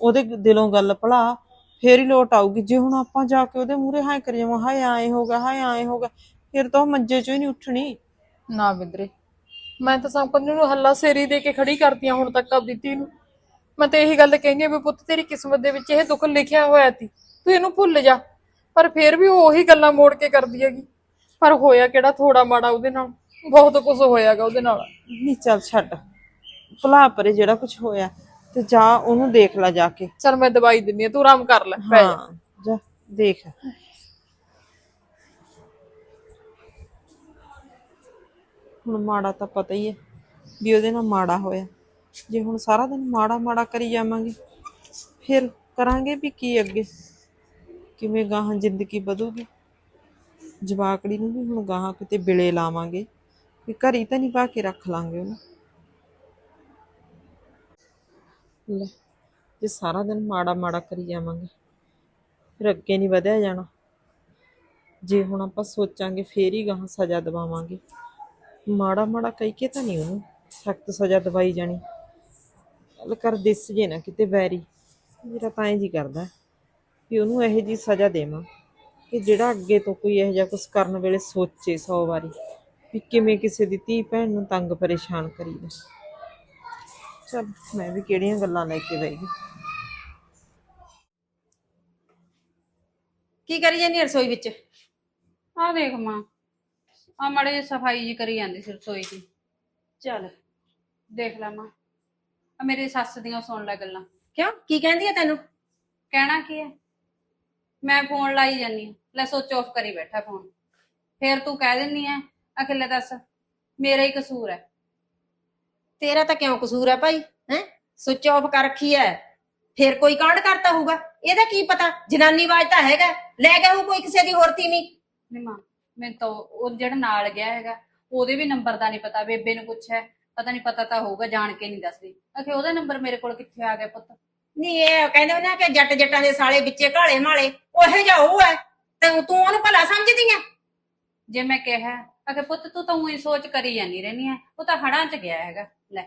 ਉਹਦੇ ਦਿਲੋਂ ਗੱਲ ਭਲਾ। ਫੇਰ ਹੀ ਲੋਟ ਆਊਗੀ। ਜੇ ਹੁਣ ਆਪਾਂ ਜਾ ਕੇ ਉਹਦੇ ਮੂਹਰੇ ਹਾਏ ਕਰੀ ਜਾਵਾਂ ਹਾਏ ਆਏ ਹੋ ਗਿਆ ਹਾਏ ਆਏ ਹੋ ਗਿਆ ਫਿਰ ਤਾਂ ਉਹ ਮੰਜੇ 'ਚੋਂ ਹੀ ਨਹੀਂ ਉੱਠਣੀ। ਨਾ ਵਿੰਦਰੇ ਮੈਂ ਤਾਂ ਸਭ ਕੰਨ ਨੂੰ ਹੱਲਾ ਸੇਰੀ ਦੇ ਕੇ ਖੜੀ ਕਰਦੀ ਆ ਹੁਣ ਤੱਕ ਆਪਦੀ ਧੀ ਨੂੰ। ਮੈਂ ਤਾਂ ਇਹੀ ਗੱਲ ਕਹਿੰਦੀ ਆ ਵੀ ਪੁੱਤ ਤੇਰੀ ਕਿਸਮਤ ਦੇ ਵਿੱਚ ਇਹ ਦੁੱਖ ਲਿਖਿਆ ਹੋਇਆ ਸੀ ਤੂੰ ਇਹਨੂੰ ਭੁੱਲ ਜਾ। ਪਰ ਫਿਰ ਵੀ ਉਹ ਉਹੀ ਗੱਲਾਂ ਮੋੜ ਕੇ ਕਰਦੀ ਹੈਗੀ। ਪਰ ਹੋਇਆ ਕਿਹੜਾ ਥੋੜਾ ਮਾੜਾ ਉਹਦੇ ਨਾਲ? ਬਹੁਤ ਕੁਝ ਹੋਇਆਗਾ ਉਹਦੇ ਨਾਲ। ਨਹੀਂ ਚੱਲ ਛੱਡ। ਭੁਲਾ ਪਰੇ ਜਿਹੜਾ ਕੁਝ ਹੋਇਆ। ਤੇ ਜਾ ਉਹਨੂੰ ਦੇਖ ਲੈ ਜਾ ਕੇ। ਚਲ ਮੈਂ ਦਵਾਈ ਦਿੰਨੀ ਆ ਤੂੰ ਆਰਾਮ ਕਰ ਲੈ ਪੈ ਜਾ। ਹਾਂ ਜਾ ਦੇਖ। ਹੁਣ ਮਾੜਾ ਤਾਂ ਪਤਾ ਹੀ ਹੈ ਵੀ ਉਹਦੇ ਨਾਲ ਮਾੜਾ ਹੋਇਆ। ਜੇ ਹੁਣ ਸਾਰਾ ਦਿਨ ਮਾੜਾ ਮਾੜਾ ਕਰੀ ਜਾਵਾਂਗੇ ਫਿਰ ਕਰਾਂਗੇ ਵੀ ਕੀ ਅੱਗੇ? ਕਿਵੇਂ ਗਾਹਾਂ ਜ਼ਿੰਦਗੀ ਵਧੂਗੀ? ਜਵਾਕੜੀ ਨੂੰ ਵੀ ਹੁਣ ਗਾਹਾਂ ਕਿਤੇ ਬਿਲੇ ਲਾਵਾਂਗੇ ਵੀ ਘਰੀ ਤਾਂ ਨਹੀਂ ਪਾ ਕੇ ਰੱਖ ਲਾਂਗੇ ਉਹਨੂੰ। ਲੈ, ਜੇ ਸਾਰਾ ਦਿਨ ਮਾੜਾ ਮਾੜਾ ਕਰੀ ਜਾਵਾਂਗੇ, ਫਿਰ ਅੱਗੇ ਨਹੀਂ ਵਧਿਆ ਜਾਣਾ। ਜੇ ਹੁਣ ਆਪਾਂ ਸੋਚਾਂਗੇ, ਫੇਰ ਹੀ ਗਾਹਾਂ ਸਜ਼ਾ ਦਵਾਵਾਂਗੇ। ਮਾੜਾ ਮਾੜਾ ਕਹਿ ਕੇ ਤਾਂ ਨਹੀਂ ਉਹਨੂੰ ਸਖਤ ਸਜ਼ਾ ਦਵਾਈ ਜਾਣੀ। ਗੱਲ ਕਰ ਦਿਸ ਜੇ ਨਾ ਕਿਤੇ ਵੈਰੀ। ਮੇਰਾ ਤਾਂ ਇੰਜ ਹੀ ਕਰਦਾ ਵੀ ਉਹਨੂੰ ਇਹੋ ਜੀ ਸਜ਼ਾ ਦੇਵਾਂ ਕਿ ਜਿਹੜਾ ਅੱਗੇ ਤੋਂ ਕੋਈ ਇਹੋ ਜਿਹਾ ਕੁਝ ਕਰਨ ਵੇਲੇ ਸੋਚੇ ਸੌ ਵਾਰੀ ਵੀ ਕਿਵੇਂ ਕਿਸੇ ਦੀ ਧੀ ਭੈਣ ਨੂੰ ਤੰਗ ਪਰੇਸ਼ਾਨ ਕਰੀਦਾ ਚਲ ਮੈਂ ਵੀ ਕਿਹੜੀਆਂ ਗੱਲਾਂ ਲੈ ਕੇ ਗਈ। ਕੀ ਕਰੀ ਜਾਂਦੀ ਆ ਰਸੋਈ ਵਿੱਚ? ਆ ਦੇਖ ਮਾਂ ਆ ਮੜੇ ਜਿਹੀ ਸਫ਼ਾਈ ਜੀ ਕਰੀ ਜਾਂਦੀ ਸੀ ਰਸੋਈ ਦੀ। ਚੱਲ ਦੇਖ ਲੈ ਮਾਂ ਆ ਮੇਰੀ ਸੱਸ ਦੀਆਂ ਸੁਣ ਲੈ ਗੱਲਾਂ। ਕਿਉਂ? ਕੀ ਕਹਿੰਦੀ ਆ ਤੈਨੂੰ? ਕਹਿਣਾ ਕੀ ਹੈ ਮੈਂ ਫੋਨ ਲਾਈ ਜਾਨੀ ਆ ਲੈ ਸੋਚ ਆਫ ਕਰੀ ਬੈਠਾ ਫੋਨ। ਫੇਰ ਤੂੰ ਕਹਿ ਦਿੰਨੀ ਐ ਅਖਿਲੇ ਦੱਸ ਮੇਰਾ ਹੀ ਕਸੂਰ ਹੈ। ਤੇਰਾ ਤਾਂ ਕਿਉਂ ਕਸੂਰ ਹੈ ਭਾਈ ਹੈ? ਸੁੱਚ ਆਫ ਕਰ ਰੱਖੀ ਹੈ ਫੇਰ ਕੋਈ ਕਾਂਡ ਕਰਤਾ ਹੋਊਗਾ। ਇਹਦਾ ਕੀ ਪਤਾ? ਜਨਾਨੀ ਆਵਾਜ਼ ਤਾਂ ਹੈਗਾ। ਲੈ ਗਿਆ ਹੋਊ ਕੋਈ ਕਿਸੇ ਦੀ ਹੋਰ ਤੀਵੀਂ ਨਹੀਂ ਮਾਂ ਮੈਨੂੰ ਤਾਂ ਉਹ ਜਿਹੜਾ ਨਾਲ ਗਿਆ ਹੈਗਾ ਉਹਦੇ ਵੀ ਨੰਬਰ ਦਾ ਨਹੀਂ ਪਤਾ ਬੇਬੇ ਨੂੰ ਪੁੱਛਿਆ ਪਤਾ ਨਹੀਂ ਪਤਾ ਤਾਂ ਹੋਊਗਾ ਜਾਣ ਕੇ ਨਹੀਂ ਦੱਸਦੀ। ਅਖੇ ਉਹਦਾ ਨੰਬਰ ਮੇਰੇ ਕੋਲ ਕਿੱਥੇ ਆ ਗਿਆ ਪੁੱਤ? ਨਹੀਂ ਇਹ ਕਹਿੰਦੇ ਉਹਨਾਂ ਕਿ ਜੱਟ ਜੱਟਾਂ ਦੇ ਸਾਲੇ ਵਿੱਚੇ ਘਾਲੇ ਮਾਲੇ ਉਹੇ ਜਿਹਾ ਉਹ ਹੈ। ਤੇ ਤੂੰ ਉਹਨੂੰ ਭਲਾ ਸਮਝਦੀ ਆ ਜੇ ਮੈਂ ਕਿਹਾ ਅਗੇ ਪੁੱਤ ਤੂੰ ਤਾਂ ਉਹੀ ਸੋਚ ਕਰੀ ਜਾਂਦੀ ਰਹਿਨੀ ਐ। ਉਹ ਤਾਂ ਹੜਾਂ 'ਚ ਗਿਆ ਹੈਗਾ। ਲੈ।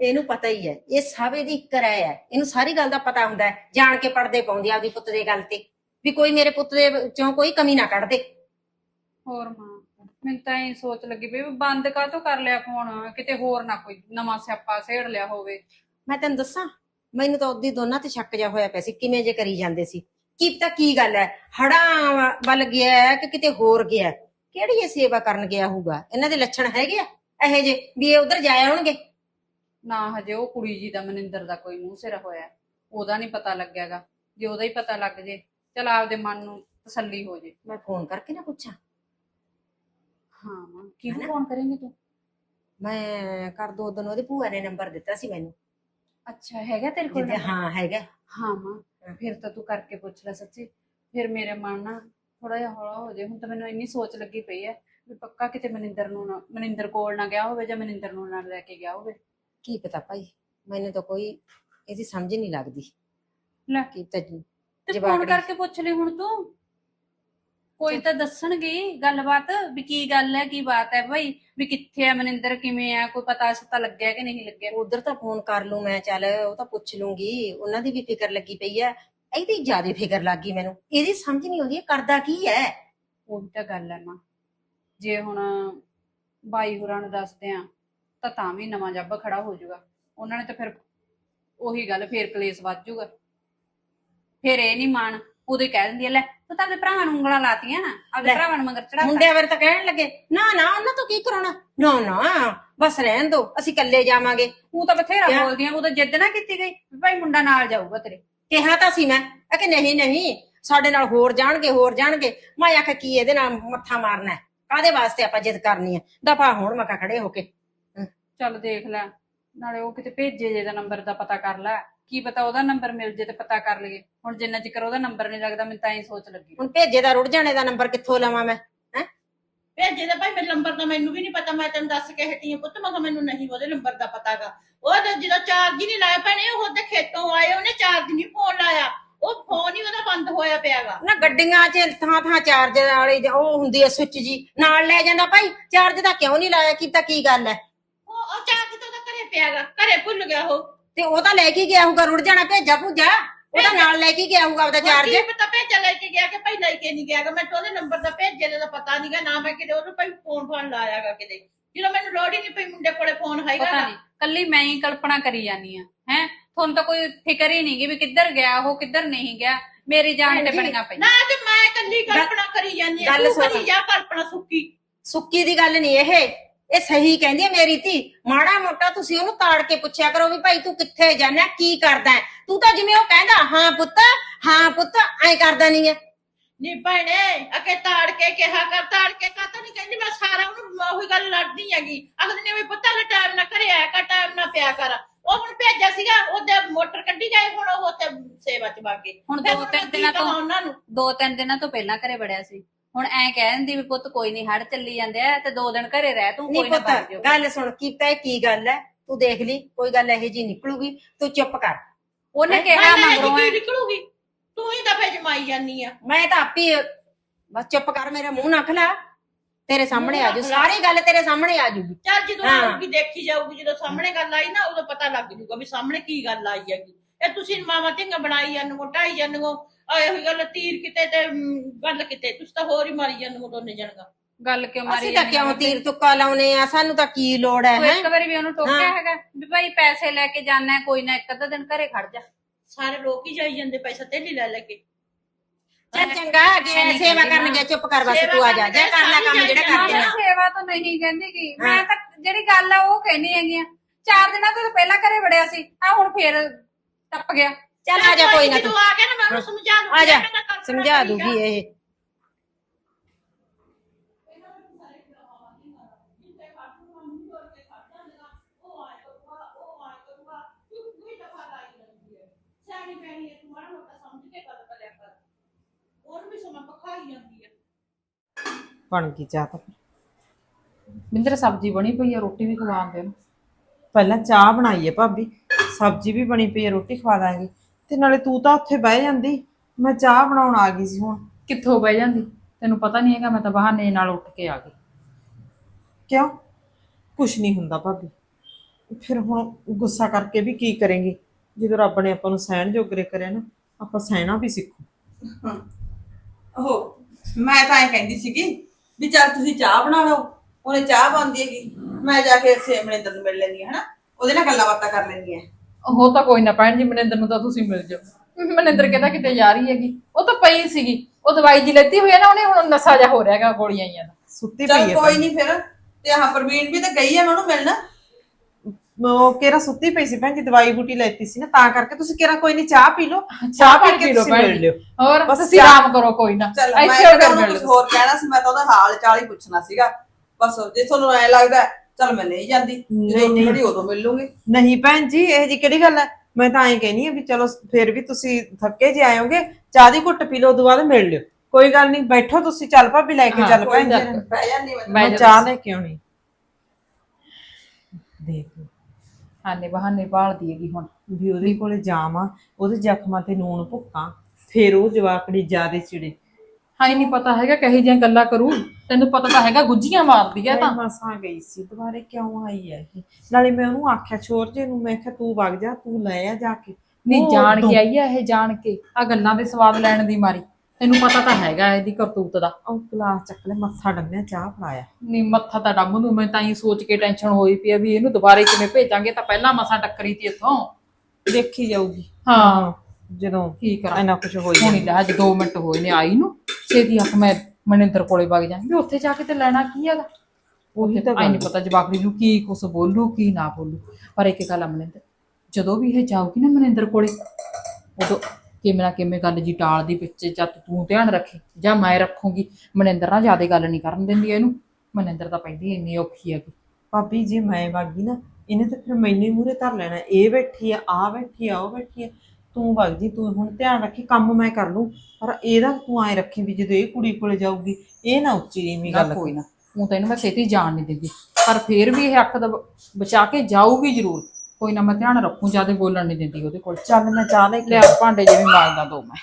ਇਹਨੂੰ ਪਤਾ ਹੀ ਹੈ ਇਹ ਸਭ ਇਹਦੀ ਕਰਾਇ ਹੈ ਇਹਨੂੰ ਸਾਰੀ ਗੱਲ ਦਾ ਪਤਾ ਹੁੰਦਾ ਹੈ ਜਾਣ ਕੇ ਪੜਦੇ ਪਾਉਂਦੀ ਆ ਆਪਦੀ ਪੁੱਤ ਦੇ ਗੱਲ ਤੇ ਵੀ ਕੋਈ ਮੇਰੇ ਪੁੱਤ ਦੇ ਚੋਂ ਕੋਈ ਕਮੀ ਨਾ ਕੱਢ ਦੇ। ਹੋਰ ਮਾਂ ਮੈਨੂੰ ਤਾਂ ਇਹ ਸੋਚ ਲੱਗੀ ਵੀ ਬੰਦ ਕਾਹਤੋਂ ਕਰ ਲਿਆ ਫੋਨ ਕਿਤੇ ਹੋਰ ਨਾ ਕੋਈ ਨਵਾਂ ਸਿਆਪਾ ਛੇੜ ਲਿਆ ਹੋਵੇ। ਮੈਂ ਤੈਨੂੰ ਦੱਸਾਂ ਮੈਨੂੰ ਤਾਂ ਉਹਦੀ ਦੋਨਾਂ ਤੇ ਸ਼ੱਕ ਜਾ ਹੋਇਆ ਪਿਆ ਸੀ ਕਿਵੇਂ ਜੇ ਕਰੀ ਜਾਂਦੇ ਸੀ। ਕੀ ਪਤਾ ਕੀ ਗੱਲ ਹੈ ਹੜਾਂ ਵੱਲ ਗਿਆ ਹੈ ਕਿ ਕਿਤੇ ਹੋਰ ਗਿਆ ਹੈ? ਕਿਹੜੀ ਇਹ ਸੇਵਾ ਕਰਨ ਗਿਆ ਹੋਊਗਾ? ਇਹਨਾਂ ਦੇ ਲੱਛਣ ਹੈਗੇ ਆ ਇਹੋ ਜੇ ਵੀ ਇਹ ਉਧਰ ਜਾਏ ਆਉਣਗੇ? ਨਾ ਹਜੇ ਉਹ ਕੁੜੀ ਜੀ ਦਾ ਮਨਿੰਦਰ ਦਾ ਕੋਈ ਮੂੰਹ ਸਿਰ ਹੋਇਆ। ਉਹਦਾ ਨਹੀਂ ਪਤਾ ਲੱਗਿਆਗਾ। ਜੇ ਉਹਦਾ ਹੀ ਪਤਾ ਲੱਗ ਜੇ ਚਲ ਆਪਦੇ ਮਨ ਨੂੰ ਤਸੱਲੀ ਹੋ ਜੇ। ਮੈਂ ਫੋਨ ਕਰਕੇ ਨਾ ਪੁੱਛਾਂ। ਹਾਂ ਮਾਂ ਕਿਹਨੂੰ ਫੋਨ ਕਰੇਂਗੀ ਤੂੰ? ਮੈਂ ਕਰ ਦੋ ਦਿਨ ਉਹਦੇ ਭੂਆ ਨੇ ਨੰਬਰ ਦਿੱਤਾ ਸੀ ਮੈਨੂੰ। ਅੱਛਾ ਹੈਗਾ ਤੇਰੇ ਕੋਲ ਜਿੱਦੇ? ਹਾਂ ਹੈਗਾ। ਹਾਂ ਮਾਂ ਫਿਰ ਤਾਂ ਤੂੰ ਕਰਕੇ ਪੁੱਛ ਲੈ ਸੱਚੀ। ਫਿਰ ਮੇਰੇ ਮਨ ਨਾ ਥੋੜਾ ਜਿਹਾ ਹੌਲਾ ਹੋ ਜੇ ਹੁਣ ਤਾਂ ਮੈਨੂੰ ਇੰਨੀ ਸੋਚ ਲੱਗੀ ਪਈ ਹੈ ਵੀ ਪੱਕਾ ਕਿਤੇ ਮਨਿੰਦਰ ਨੂੰ ਨਾ ਮਨਿੰਦਰ ਕੋਲ ਨਾ ਗਿਆ ਹੋਵੇ ਜਾਂ ਮਨਿੰਦਰ ਨੂੰ ਨਾ ਲੈ ਕੇ ਗਿਆ ਹੋਵੇ। ਕੀ ਪਤਾ ਭਾਈ ਮੈਨੂੰ ਤਾਂ ਕੋਈ ਇਹਦੀ ਸਮਝ ਨਹੀਂ ਲੱਗਦੀ। ਲੈ ਕੀ ਤਾਂ ਤੇ। ਫੋਨ ਕਰਕੇ ਪੁੱਛ ਲਈ ਹੁਣ ਤੂੰ। ਕੋਈ ਤਾਂ ਦੱਸਣਗੇ ਹੀ ਗੱਲਬਾਤ ਵੀ ਕੀ ਗੱਲ ਹੈ ਕੀ ਬਾਤ ਹੈ ਭਾਈ ਵੀ ਕਿੱਥੇ ਹੈ ਮਨਿੰਦਰ ਕਿਵੇਂ ਹੈ ਕੋਈ ਪਤਾ ਸਤਾ ਲੱਗਿਆ ਕਿ ਨਹੀਂ ਲੱਗਿਆ? ਉਧਰ ਤਾਂ ਫੋਨ ਕਰ ਲੂੰ ਮੈਂ ਚੱਲ ਉਹ ਤਾਂ ਪੁੱਛ ਲੂੰਗੀ ਉਹਨਾਂ ਦੀ ਵੀ ਫਿਕਰ ਲੱਗੀ ਪਈ ਐ ਇਹਦੀ ਜ਼ਿਆਦਾ ਫਿਕਰ ਲੱਗੀ ਮੈਨੂੰ। ਇਹਦੀ ਸਮਝ ਨਹੀਂ ਆਉਂਦੀ ਇਹ ਕਰਦਾ ਕੀ ਐ ਉਹ ਵੀ ਤਾਂ ਗੱਲ ਹੈ ਮਾਂ। ਜੇ ਹੁਣ ਬਾਈ ਹੋਰਾਂ ਨੂੰ ਦੱਸਦੇ ਆ ਤਾਂ ਤਾਂ ਵੀ ਨਵਾਂ ਜੱਬ ਖੜਾ ਹੋ ਜਾਊਗਾ। ਉਹਨਾਂ ਨੇ ਤਾਂ ਫਿਰ ਉਹੀ ਗੱਲ ਫੇਰ ਕਲੇਸ਼ ਵੱਧ ਜਾਊਗਾ। ਫਿਰ ਇਹ ਨਹੀਂ ਮਾਣ ਉਦੋਂ ਹੀ ਕਹਿ ਦਿੰਦੀ ਆ ਲੈ ਤੂੰ ਤਾਂ ਆਪਣੇ ਭਰਾਵਾਂ ਨੂੰ ਉਂਗਲਾਂ ਲਾਤੀਆਂ ਨਾ ਆਪਣੇ ਲੈ, ਭਰਾਵਾਂ ਨੂੰ ਮਗਰ ਚੜਾ ਮੁੰਡਿਆਂ ਵਰ ਤਾਂ ਕਹਿਣ ਲੱਗੇ ਨਾ ਨਾ ਉਹਨਾਂ ਤੋਂ ਕੀ ਕਰਾਉਣਾ? ਨਾ ਨਾ ਬਸ ਰਹਿਣ ਦੋ ਅਸੀਂ ਇਕੱਲੇ ਜਾਵਾਂਗੇ। ਤੂੰ ਤਾਂ ਬਥੇਰਾ ਕਿਆ? ਬੋਲਦੀ ਆ ਉਹ ਤਾਂ ਜਿੱਦ ਨਾ ਕੀਤੀ ਗਈ ਵੀ ਭਾਈ ਮੁੰਡਾ ਨਾਲ ਜਾਊਗਾ ਤੇਰੇ। ਕਿਹਾ ਤਾਂ ਸੀ ਮੈਂ। ਆ ਕਿ ਨਹੀਂ ਨਹੀਂ ਸਾਡੇ ਨਾਲ ਹੋਰ ਜਾਣਗੇ ਹੋਰ ਜਾਣਗੇ। ਮੈਂ ਆਖਿਆ ਕੀ ਇਹਦੇ ਨਾਲ ਮੱਥਾ ਮਾਰਨਾ ਹੈ? ਕਾਦੇ ਵਾਸਤੇ ਆਪਾਂ ਜਿੱਦ ਕਰਨੀ ਹੈ? ਦਫਾ ਹੋਣ ਮੱਕਾ ਖੜੇ ਹੋ ਕੇ। ਚੱਲ ਦੇਖ ਲੈ ਨਾਲੇ ਉਹ ਕਿਤੇ ਭੇਜੇ ਜੇ ਦਾ ਨੰਬਰ ਦਾ ਪਤਾ ਕਰ ਲੈ। ਕੀ ਪਤਾ ਉਹਦਾ ਨੰਬਰ ਮਿਲ ਜੇ ਤੇ ਪਤਾ ਕਰ ਲਈਏ। ਹੁਣ ਜਿੰਨਾ ਚਿਕਰ ਉਹਦਾ ਨੰਬਰ ਨਹੀਂ ਲੱਗਦਾ ਮੈਨੂੰ ਤਾਂ ਐਂ ਸੋਚ ਲੱਗੀ। ਹੁਣ ਭੇਜੇ ਦਾ ਰੁੜ ਜਾਣੇ ਦਾ ਨੰਬਰ ਕਿੱਥੋਂ ਲਵਾਂ ਮੈਂ? ਭੇਜੇ ਦਾ ਭਾਈ ਮੇਰੇ ਨੰਬਰ ਤਾਂ ਮੈਨੂੰ ਵੀ ਨਹੀਂ ਪਤਾ ਮੈਂ ਤੈਨੂੰ ਦੱਸ ਕੇ ਹਟੀ ਹਾਂ ਪੁੱਤ ਮੈਂ ਕਿਹਾ ਮੈਨੂੰ ਨਹੀਂ ਉਹਦੇ ਨੰਬਰ ਦਾ ਪਤਾਗਾ ਉਹ ਤਾਂ ਜਦੋਂ ਚਾਰਜ ਹੀ ਨਹੀਂ ਲਾਇਆ ਭੈਣੇ ਉਹ ਉਹਦੇ ਖੇਤੋਂ ਆਏ ਉਹਨੇ ਚਾਰਜ ਨਹੀਂ ਫੋਨ ਲਾਇਆ। ਉਹ ਫੋਨ ਹੀ ਉਹਦਾ ਬੰਦ ਹੋਇਆ ਪਿਆਗਾ ਨਾ ਗੱਡੀਆਂ 'ਚ ਥਾਂ ਥਾਂ ਚਾਰਜ ਵਾਲੀ ਜ- ਉਹ ਹੁੰਦੀ ਹੈ ਸੁੱਚ ਜੀ ਨਾਲ ਲੈ ਜਾਂਦਾ ਭਾਈ ਚਾਰਜ ਦਾ ਕਿਉਂ ਨਹੀਂ ਲਾਇਆ ਕੀਤਾ ਕੀ ਗੱਲ ਹੈ ਉਹ ਉਹ ਚਾਰਜ ਤਾਂ ਉਹਦਾ ਘਰੇ ਪਿਆਗਾ ਘਰੇ ਭੁੱਲ ਗਿਆ ਉਹ। ਤੇ ਉਹ ਤਾਂ ਲੈ ਕੇ ਗਿਆ ਹੋਊਗਾ ਰੁੜ ਜਾਣਾ ਭੇਜਾ ਭੁੱਜਾ। ਉਹਦਾ ਨਾਲ ਲੈ ਕੇ ਗਿਆ ਹੋਊਗਾ ਉਹਦਾ ਚਾਰਜ। ਕੀ ਪਤਾ ਭੇਜਾ ਲੈ ਕੇ ਗਿਆ ਕਿ ਭਾਈ ਲੈ ਕੇ ਨਹੀਂ ਗਿਆਗਾ ਮੈਂ ਤਾਂ ਉਹਦੇ ਨੰਬਰ ਦਾ ਭੇਜੇ ਦਾ ਪਤਾ ਨਹੀਂਗਾ ਨਾ ਮੈਂ ਕਿਤੇ ਉਹਨੂੰ ਭਾਈ ਫੋਨ ਫਾਨ ਲਾਇਆਗਾ ਕਿਤੇ। ਜਦੋਂ ਮੈਨੂੰ ਲੋੜ ਹੀ ਨਹੀਂ ਪਈ ਮੁੰਡੇ ਕੋਲੇ ਫੋਨ ਹੈਗਾ ਪਤਾ ਨਹੀਂ ਕੱਲੀ ਮੈਂ ਹੀ ਕਲਪਨਾ ਕਰੀ ਜਾਨੀ ਆ ਹੈ। ਤੁਹਾਨੂੰ ਤਾਂ ਕੋਈ ਫਿਕਰ ਹੀ ਨਹੀਂ ਗੀ ਵੀ ਕਿੱਧਰ ਗਿਆ ਉਹ ਕਿੱਧਰ ਨਹੀਂ ਗਿਆ। ਮੇਰੀ ਜਾਨ ਤੇ ਬਣੀਆਂ ਪਈਆਂ। ਨਾ ਤੇ ਮੈਂ ਕੱਲੀ ਕਲਪਨਾ ਕਰੀ ਜਾਂਦੀ ਆ ਗੱਲ ਸੁਣ। ਜਾ ਕਲਪਨਾ ਸੁੱਕੀ। ਸੁੱਕੀ ਦੀ ਗੱਲ ਨਹੀਂ ਇਹ। ਇਹ ਸਹੀ ਕਹਿੰਦੀ ਹੈ ਮੇਰੀ ਧੀ। ਮਾੜਾ ਮੋਟਾ ਤੁਸੀਂ ਉਹਨੂੰ ਤਾੜ ਕੇ ਪੁੱਛਿਆ ਕਰੋ ਵੀ ਭਾਈ ਤੂੰ ਕਿੱਥੇ ਜਾਣਾ ਕੀ ਕਰਦਾ ਹੈ? ਤੂੰ ਤਾਂ ਜਿਵੇਂ ਉਹ ਕਹਿੰਦਾ ਹਾਂ ਪੁੱਤ ਹਾਂ ਪੁੱਤ ਐ ਕਰਦਾ ਨਹੀਂ ਹੈ। ਨੀ ਭੈਣੇ ਅਕੇ ਤਾੜ ਕੇ ਕਿਹਾ ਕਰ ਤਾੜ ਕੇ ਕਾਤਾ ਨਹੀਂ ਕਹਿੰਦੀ ਮੈਂ ਸਾਰਾ ਉਹਨੂੰ ਉਹੀ ਗੱਲ ਲੜਦੀ ਹੈਗੀ। ਅਗਲੇ ਨੇ ਵੀ ਪੁੱਤਾਂ ਦਾ ਟਾਈਮ ਨਾ ਕਰਿਆ ਕਰ ਟਾਈਮ ਨਾ ਪਿਆ ਕਰ। ਉਹ ਹੁਣ ਭੇਜਿਆ ਸੀਗਾ ਉਹਦੇ ਮੋਟਰ ਕੱਢੀ ਗਏ ਹੁਣ ਉਹ ਤੇ ਸੇਵਾ ਚ ਬਾਗੇ ਹੁਣ ਦੋ ਤਿੰਨ ਦਿਨਾਂ ਤੋਂ ਉਹਨਾਂ ਨੂੰ? ਦੋ ਤਿੰਨ ਦਿਨਾਂ ਤੋਂ ਪਹਿਲਾਂ ਘਰੇ ਵੜਿਆ ਸੀ। ਹੁਣ ਐਂ ਕਹਿ ਦਿੰਦੀ ਵੀ ਪੁੱਤ ਕੋਈ ਨਹੀਂ ਹੜ ਚੱਲੀ ਜਾਂਦੇ ਆ ਤੇ ਦੋ ਦਿਨ ਘਰੇ ਰਹਿ ਤੂੰ ਨਹੀਂ ਕੋਈ ਨਾ ਬਾਹਰ ਗੱਲ ਸੁਣ ਕੀਤਾ ਇਹ ਕੀ ਗੱਲ ਹੈ ਤੂੰ ਦੇਖ ਲਈ ਕੋਈ ਗੱਲ ਇਹੋ ਜੀ ਨਿਕਲੂਗੀ ਤੂੰ ਚੁੱਪ ਕਰ। ਉਹਨੇ? ਕਿਹਾ ਮੈਂ ਮਗਰੋਂ ਐ। ਨਿਕਲੂਗੀ? ਤੂੰ ਹੀ ਦਫੇ ਜਮਾਈ ਜਾਨੀ ਆ। ਮੈਂ ਤਾਂ ਆਪੀ ਬਸ ਚੁੱਪ ਕਰ ਮੇਰਾ ਮੂੰਹ ਨਾ ਖਲਾ ਤੇਰੇ ਸਾਹਮਣੇ ਆ ਜੂ। ਸਾਰੀ ਗੱਲ ਤੇਰੇ ਸਾਹਮਣੇ ਆ ਜੂਗੀ ਚੱਲ ਜਦੋਂ ਹਾਂ। ਆਊਗੀ ਦੇਖੀ ਜਾਊਗੀ ਜਦੋਂ ਸਾਹਮਣੇ ਗੱਲ ਆਈ ਨਾ ਉਦੋਂ ਪਤਾ ਲੱਗ ਜੂਗਾ ਵੀ ਸਾਹਮਣੇ ਕੀ ਗੱਲ ਆਈ ਹੈਗੀ। ਇਹ ਤੁਸੀਂ ਮਾਵਾ ਧੀਆਂ ਬਣਾਈ ਜਾਂਦੇ ਹੋ ਢਾਈ ਜਾਂਦੇ ਹੋ ਆਏ ਹੋਈ ਗੱਲ ਤੀਰ ਕਿਤੇ ਤੇ ਗੱਲ ਕਿਤੇ। ਤੁਸੀਂ ਤਾਂ ਹੋਰ ਹੀ ਮਾਰੀ ਜਾਂਦੇ ਹੋ ਦੋਨੇ ਜਣਗਾ ਗੱਲ ਕਿਉਂ ਮਾਰੀ ਅਸੀਂ ਤਾਂ ਜਾਂਦੀ ਆ ਕਿਉਂ? ਤੀਰ ਤੁੱਕਾ ਲਾਉਨੇ ਆ? ਸਾਨੂੰ ਤਾਂ ਕੀ ਲੋੜ ਹੈ ਤੂੰ ਹੈਂ? ਇੱਕ ਵਾਰੀ ਵੀ ਉਹਨੂੰ ਟੋਕਿਆ ਹਾਂ। ਹੈਗਾ ਵੀ ਭਾਈ ਪੈਸੇ ਲੈ ਕੇ ਜਾਣਾ ਹੈ, ਕੋਈ ਨਾ ਇੱਕ ਅੱਧਾ ਦਿਨ ਘਰੇ ਖੜ ਜਾ। ਸਾਰੇ ਲੋਕ ਹੀ ਜਾਈ ਜਾਂਦੇ ਪੈਸਾ ਤੇ ਲੈ ਲੈ ਕੇ। ਚੱਲ ਚੰਗਾ ਜੇ ਸੇਵਾ ਕਰਨ। ਗਿਆ ਚੁੱਪ ਕਰ ਬਸ ਸੇਵਾ ਤੂੰ ਆ ਜਾ। ਕਰਨ ਜਾ ਕਰ ਲੈ ਕੰਮ ਜਿਹੜਾ ਕਰਦੇ ਨਾ। ਸੇਵਾ ਤਾਂ ਨਹੀਂ ਕਹਿੰਦੀ ਗੀ। ਮੈਂ। ਤਾਂ ਜਿਹੜੀ ਗੱਲ ਆ ਉਹ ਕਹਿਣੀ ਹੈਗੀ ਆ ਚਾਰ ਦਿਨਾਂ ਤਾਂ ਪਹਿਲਾਂ ਘਰੇ ਵੜਿਆ ਸੀ। ਆ ਹੁਣ ਫੇਰ ਟੱਪ ਗਿਆ। ਚੱਲ ਆ ਜਾ ਕੋਈ ਨਾ ਤੂੰ ਜਦੋਂ ਆ ਗਿਆ ਨਾ ਮੈਂ ਉਹਨੂੰ ਸਮਝਾ ਦੂੰਗੀ ਆ ਜਾ ਮੈਂ ਤਾਂ ਕਲਪਨਾ ਸਮਝਾ ਕਰੀ ਦੂਗੀ ਇਹ ਸਿਆਣੀ ਪੈਣੀ ਹੈ ਤੂੰ ਮਾੜਾ ਮੋਟਾ ਸਮਝ ਕੇ ਗੱਲ ਕਰਿਆ ਕਰ ਉਹਨੂੰ ਵੀ ਸਮਾਂ ਪਖਾਈ ਜਾਂਦੀ ਹੈ ਬਣ ਗਈ ਚਾਹ ਤਾਂ ਮਿੰਦਰ ਸਬਜ਼ੀ ਬਣੀ ਪਈ ਆ ਰੋਟੀ ਵੀ ਖਵਾਉਂਦੇ ਨੂੰ ਪਹਿਲਾਂ ਚਾਹ ਬਣਾਈ ਹੈ ਭਾਬੀ ਸਬਜ਼ੀ ਵੀ ਬਣੀ ਪਈ ਹੈ ਰੋਟੀ ਖਵਾ ਦਾਂਗੇ ਤੇ ਨਾਲੇ ਤੂੰ ਤਾਂ ਉੱਥੇ ਬਹਿ ਜਾਂਦੀ। ਮੈਂ ਚਾਹ ਬਣਾਉਣ ਆ ਗਈ ਸੀ ਹੁਣ। ਕਿੱਥੋਂ ਬਹਿ ਜਾਂਦੀ? ਤੈਨੂੰ ਪਤਾ ਨਹੀਂ ਹੈਗਾ ਮੈਂ ਤਾਂ ਬਹਾਨੇ ਨਾਲ ਉੱਠ ਕੇ ਆ ਗਈ। ਕਿਉਂ? ਕੁਛ ਨਹੀਂ ਹੁੰਦਾ ਭਾਬੀ। ਫਿਰ ਹੁਣ ਗੁੱਸਾ ਕਰਕੇ ਵੀ ਕੀ ਕਰਾਂਗੇ? ਜਦੋਂ ਰੱਬ ਨੇ ਆਪਾਂ ਨੂੰ ਸਹਿਣ ਜੋਗਰੇ ਕਰਿਆ ਨਾ ਆਪਾਂ ਸਹਿਣਾ ਵੀ ਸਿੱਖੋ। ਉਹ ਮੈਂ ਤਾਂ ਐ ਕਹਿੰਦੀ ਸੀਗੀ ਵੀ ਚੱਲ ਤੁਸੀਂ ਚਾਹ ਬਣਾ ਲਓ ਉਹਨੇ ਚਾਹ ਬਣਦੀ ਹੈਗੀ। ਮੈਂ ਜਾ ਕੇ ਸੇ ਮਨਿੰਦਰ ਨੂੰ ਮਿਲ ਲੈਣੀ ਹਨਾ? ਉਹਦੇ ਨਾਲ ਗੱਲਾਂ ਬਾਤਾਂ ਕਰ ਲੈਣੀ ਹੈ। ਉਹ ਤਾਂ ਕੋਈ ਨਾ ਭੈਣ ਜੀ ਮਨਿੰਦਰ ਨੂੰ ਤਾਂ ਤੁਸੀਂ ਮਿਲ ਜਾਓ। ਮਨਿੰਦਰ ਕਹਿੰਦਾ ਕਿਤੇ ਜਾ ਰਹੀ ਹੈਗੀ। ਉਹ ਤਾਂ ਪਈ ਸੀਗੀ। ਉਹ ਦਵਾਈ ਜੀ ਲੈਤੀ ਹੋਈ ਹੈ ਨਾ ਉਹਨੇ ਹੁਣ ਨਸ਼ਾ ਜਾ ਹੋ ਰਿਹਾ ਹੈਗਾ ਗੋਲੀਆਂ ਆਈਆਂ ਦਾ। ਸੁੱਤੀ ਪਈ ਚੱਲ ਹੈ ਕੋਈ ਨਹੀਂ ਫਿਰ। ਤੇ ਆਹ ਪ੍ਰਵੀਨ ਵੀ ਤਾਂ ਗਈ ਹੈ ਮੈਂ ਉਹਨੂੰ ਮਿਲਣਾ। ਉਹ ਕਿਹੜਾ ਸੁੱਤੀ ਪਈ ਸੀ ਭੈਣ ਜੀ ਦਵਾਈ ਬੂਟੀ ਲੈਤੀ ਸੀ ਨਾ ਤਾਂ ਕਰਕੇ ਤੁਸੀਂ ਕਿਹੜਾ ਕੋਈ ਨਹੀਂ ਚਾਹ ਪੀ ਲਓ। ਚਾਹ ਪੀ ਕੇ ਤੁਸੀਂ ਮਿਲ ਲਿਓ। ਹੋਰ ਬਸ ਤੁਸੀਂ ਆਰਾਮ ਕਰੋ ਕੋਈ ਨਾ। ਚੱਲ ਮੈਂ ਇੱਥੇ ਕਿਹੜਾ ਹੋ ਉਹਨੂੰ ਕਰ ਕੁਝ ਲਿਓ। ਹੋਰ ਕਹਿਣਾ ਸੀ ਮੈਂ ਤਾਂ ਉਹਦਾ ਹਾਲ ਚਾਲ ਹੀ ਪੁੱਛਣਾ ਸੀਗਾ। ਬਸ ਜੇ ਤੁਹਾਨੂੰ ਐ ਲੱਗਦਾ ਚੱਲ ਮੈਂ ਨਹੀਂ ਜਾਂਦੀ ਨਹੀਂ, ਜਦੋਂ ਨਹੀਂ। ਖੜੀ ਉਦੋਂ ਮਿਲ ਲੂੰਗੀ ਨਹੀਂ ਭੈਣ ਜੀ ਇਹ ਜੀ ਕਿਹੜੀ ਗੱਲ ਹੈ? ਮੈਂ ਤਾਂ ਐਂ ਕਹਿਨੀ ਆ ਵੀ ਚਲੋ ਫਿਰ ਵੀ ਤੁਸੀਂ ਥੱਕੇ ਜੇ ਆਇਓਗੇ ਚਾਹ ਦੀ ਘੁੱਟ ਪੀ ਲਓ ਉਦੋਂ ਬਾਅਦ ਮਿਲ ਲਿਓ। ਕੋਈ ਗੱਲ ਨਹੀਂ ਬੈਠੋ ਤੁਸੀਂ ਚੱਲ ਭਾਬੀ ਲੈ ਕੇ ਚੱਲ ਭੈਣ ਜੀ। ਨਹੀਂ। ਬਹਿ ਜਾਂਦੀ ਮੈਂ ਚਾਹ ਲੈ ਕੇ ਆਉਣੀ। ਦੇਖ ਲਓ, ਆਨੇ ਬਹਾਨੇ ਭਾਲਦੀ ਹੈਗੀ ਹੁਣ। ਵੀ ਉਹਦੇ ਕੋਲੇ ਜਾਵਾਂ ਉਹਦੇ ਜ਼ਖਮਾਂ ਤੇ ਨੂਣ ਭੁੱਕਾਂ ਫਿਰ ਉਹ ਜਵਾਕੜੀ ਜਿਆਦੇ ਚਿੜੇ। ਹਾਂ ਹੀ ਨਹੀਂ ਪਤਾ ਹੈਗਾ ਕਹੀ ਜਿਹੀਆਂ ਗੱਲਾਂ ਕਰੂ ਤੈਨੂੰ ਪਤਾ ਤਾਂ ਹੈਗਾ ਗੁੱਜੀਆਂ ਮਾਰਦੀ ਮੈਂ ਤਾਂ। ਮਸਾਂ ਗਈ ਸੀ ਦੁਬਾਰੇ ਕਿਉਂ ਆਈ ਹੈ ਇਹ? ਨਾਲੇ ਮੈਂ ਉਹਨੂੰ ਆਖਿਆ ਛੋਰ ਜੇ ਨੂੰ ਮੈਂ ਕਿਹਾ ਤੂੰ ਵਗ ਜਾ ਤੂੰ ਲੈ ਆ ਜਾ ਕੇ। ਨਹੀਂ ਉਹ ਜਾਣ ਕੇ ਆਈ ਆ ਇਹ ਜਾਣ ਕੇ। ਆ ਗੱਲਾਂ ਦੇ ਸਵਾਦ ਲੈਣ ਦੀ ਮਾਰੀ। ਤੈਨੂੰ ਪਤਾ ਤਾਂ ਹੈਗਾ ਇਹਦੀ ਕਰਤੂਤ ਦਾ। ਉਹ ਗਲਾਸ ਚੱਕ ਲੈ ਮੱਥਾ ਡੰਮਿਆ ਚਾਹ ਫੜਾਇਆ। ਨਹੀਂ ਮੱਥਾ ਤਾਂ ਡੰਮ ਨੂੰ ਮੈਂ ਤਾਂ ਹੀ ਸੋਚ ਕੇ ਟੈਨਸ਼ਨ ਹੋਈ ਪਈ ਆ ਵੀ ਇਹਨੂੰ ਦੁਬਾਰੇ ਕਿਵੇਂ ਭੇਜਾਂਗੇ ਤਾਂ ਪਹਿਲਾਂ ਮਸਾਂ ਟੱਕਰੀ ਤੀ ਇੱਥੋਂ। ਦੇਖੀ ਜਾਊਗੀ। ਹਾਂ। ਜਦੋਂ ਕੀ ਕਰਾਂ? ਇੰਨਾ ਕੁਝ ਹੋਈ ਹੁਣੀ ਲੈ ਅੱਜ 2 ਮਿੰਟ ਹੋਏ ਨੇ ਆਈ ਨੂੰ। ਛੇਤੀ ਆਖ ਮੈਂ ਮਨਿੰਦਰ ਕੋਲੇ ਵਗ ਜਾਂਗੀ ਉੱਥੇ ਜਾ ਕੇ ਤੇ ਲੈਣਾ ਕੀ ਹੈਗਾ? ਉਹੀ ਤਾਂ ਆਈ ਨਹੀਂ ਪਤਾ ਜਵਾਕੜੀ ਨੂੰ ਕੀ ਕੁਛ ਬੋਲੂ ਕੀ ਨਾ ਬੋਲੂ। ਪਰ ਇੱਕ ਗੱਲ ਆ ਮਨਿੰਦਰ ਜਦੋਂ ਵੀ ਇਹ ਜਾਊਗੀ ਨਾ ਮਨਿੰਦਰ ਕੋਲੇ ਉਦੋਂ ਕਿਵੇਂ ਨਾ ਕਿਵੇਂ ਗੱਲ ਜੀ ਟਾਲਦੀ ਪਿੱਛੇ ਜਦ ਤੂੰ ਧਿਆਨ ਰੱਖੇ ਜਾਂ ਮੈਂ ਰੱਖੂਗੀ। ਮਨਿੰਦਰ ਨਾਲ ਜ਼ਿਆਦਾ ਗੱਲ ਨਹੀਂ ਕਰਨ ਦਿੰਦੀ ਇਹਨੂੰ। ਮਨਿੰਦਰ ਤਾਂ ਪੈਂਦੀ ਇੰਨੀ ਔਖੀ ਹੈਗੀ। ਭਾਬੀ ਜੇ ਮੈਂ ਵਾਗੀ ਨਾ ਇਹਨੇ ਤਾਂ ਫਿਰ ਮੈਨੂੰ ਹੀ ਮੂਰੇ ਧਰ ਲੈਣਾ। ਇਹ ਬੈਠੀ ਆ ਆ ਬੈਠੀ ਆ ਉਹ ਬੈਠੀ ਆ। ਤੂੰ ਵਗ ਜੀ ਤੂੰ ਹੁਣ ਧਿਆਨ ਰੱਖੀ ਕੰਮ ਮੈਂ ਕਰ ਲੂੰ ਪਰ ਇਹਦਾ ਤੂੰ ਐ ਰੱਖੀ ਵੀ ਜਦੋਂ ਇਹ ਕੁੜੀ ਕੋਲੇ ਜਾਊਗੀ ਇਹ ਨਾ ਉੱਚੀ ਨੀਵੀਂ ਗੱਲ ਕੋਈ ਨਾ। ਉਹ ਤਾਂ ਇਹਨੂੰ ਮੈਂ ਛੇਤੀ ਜਾਣ ਨਹੀਂ ਦਿੰਦੀ। ਪਰ ਫੇਰ ਵੀ ਇਹ ਅੱਖ ਦਾ ਬਚਾ ਕੇ ਜਾਊਗੀ ਜ਼ਰੂਰ। ਕੋਈ ਨਾ ਮੈਂ ਧਿਆਨ ਰੱਖੂ ਜ਼ਿਆਦਾ ਬੋਲਣ ਨਹੀਂ ਦਿੰਦੀ ਉਹਦੇ ਕੋਲ। ਚੱਲ ਮੈਂ ਚਾਹ ਲੈ ਕੇ ਭਾਂਡੇ ਜਿਵੇਂ ਮਾਲਦਾ ਦੋ ਮੈਂ।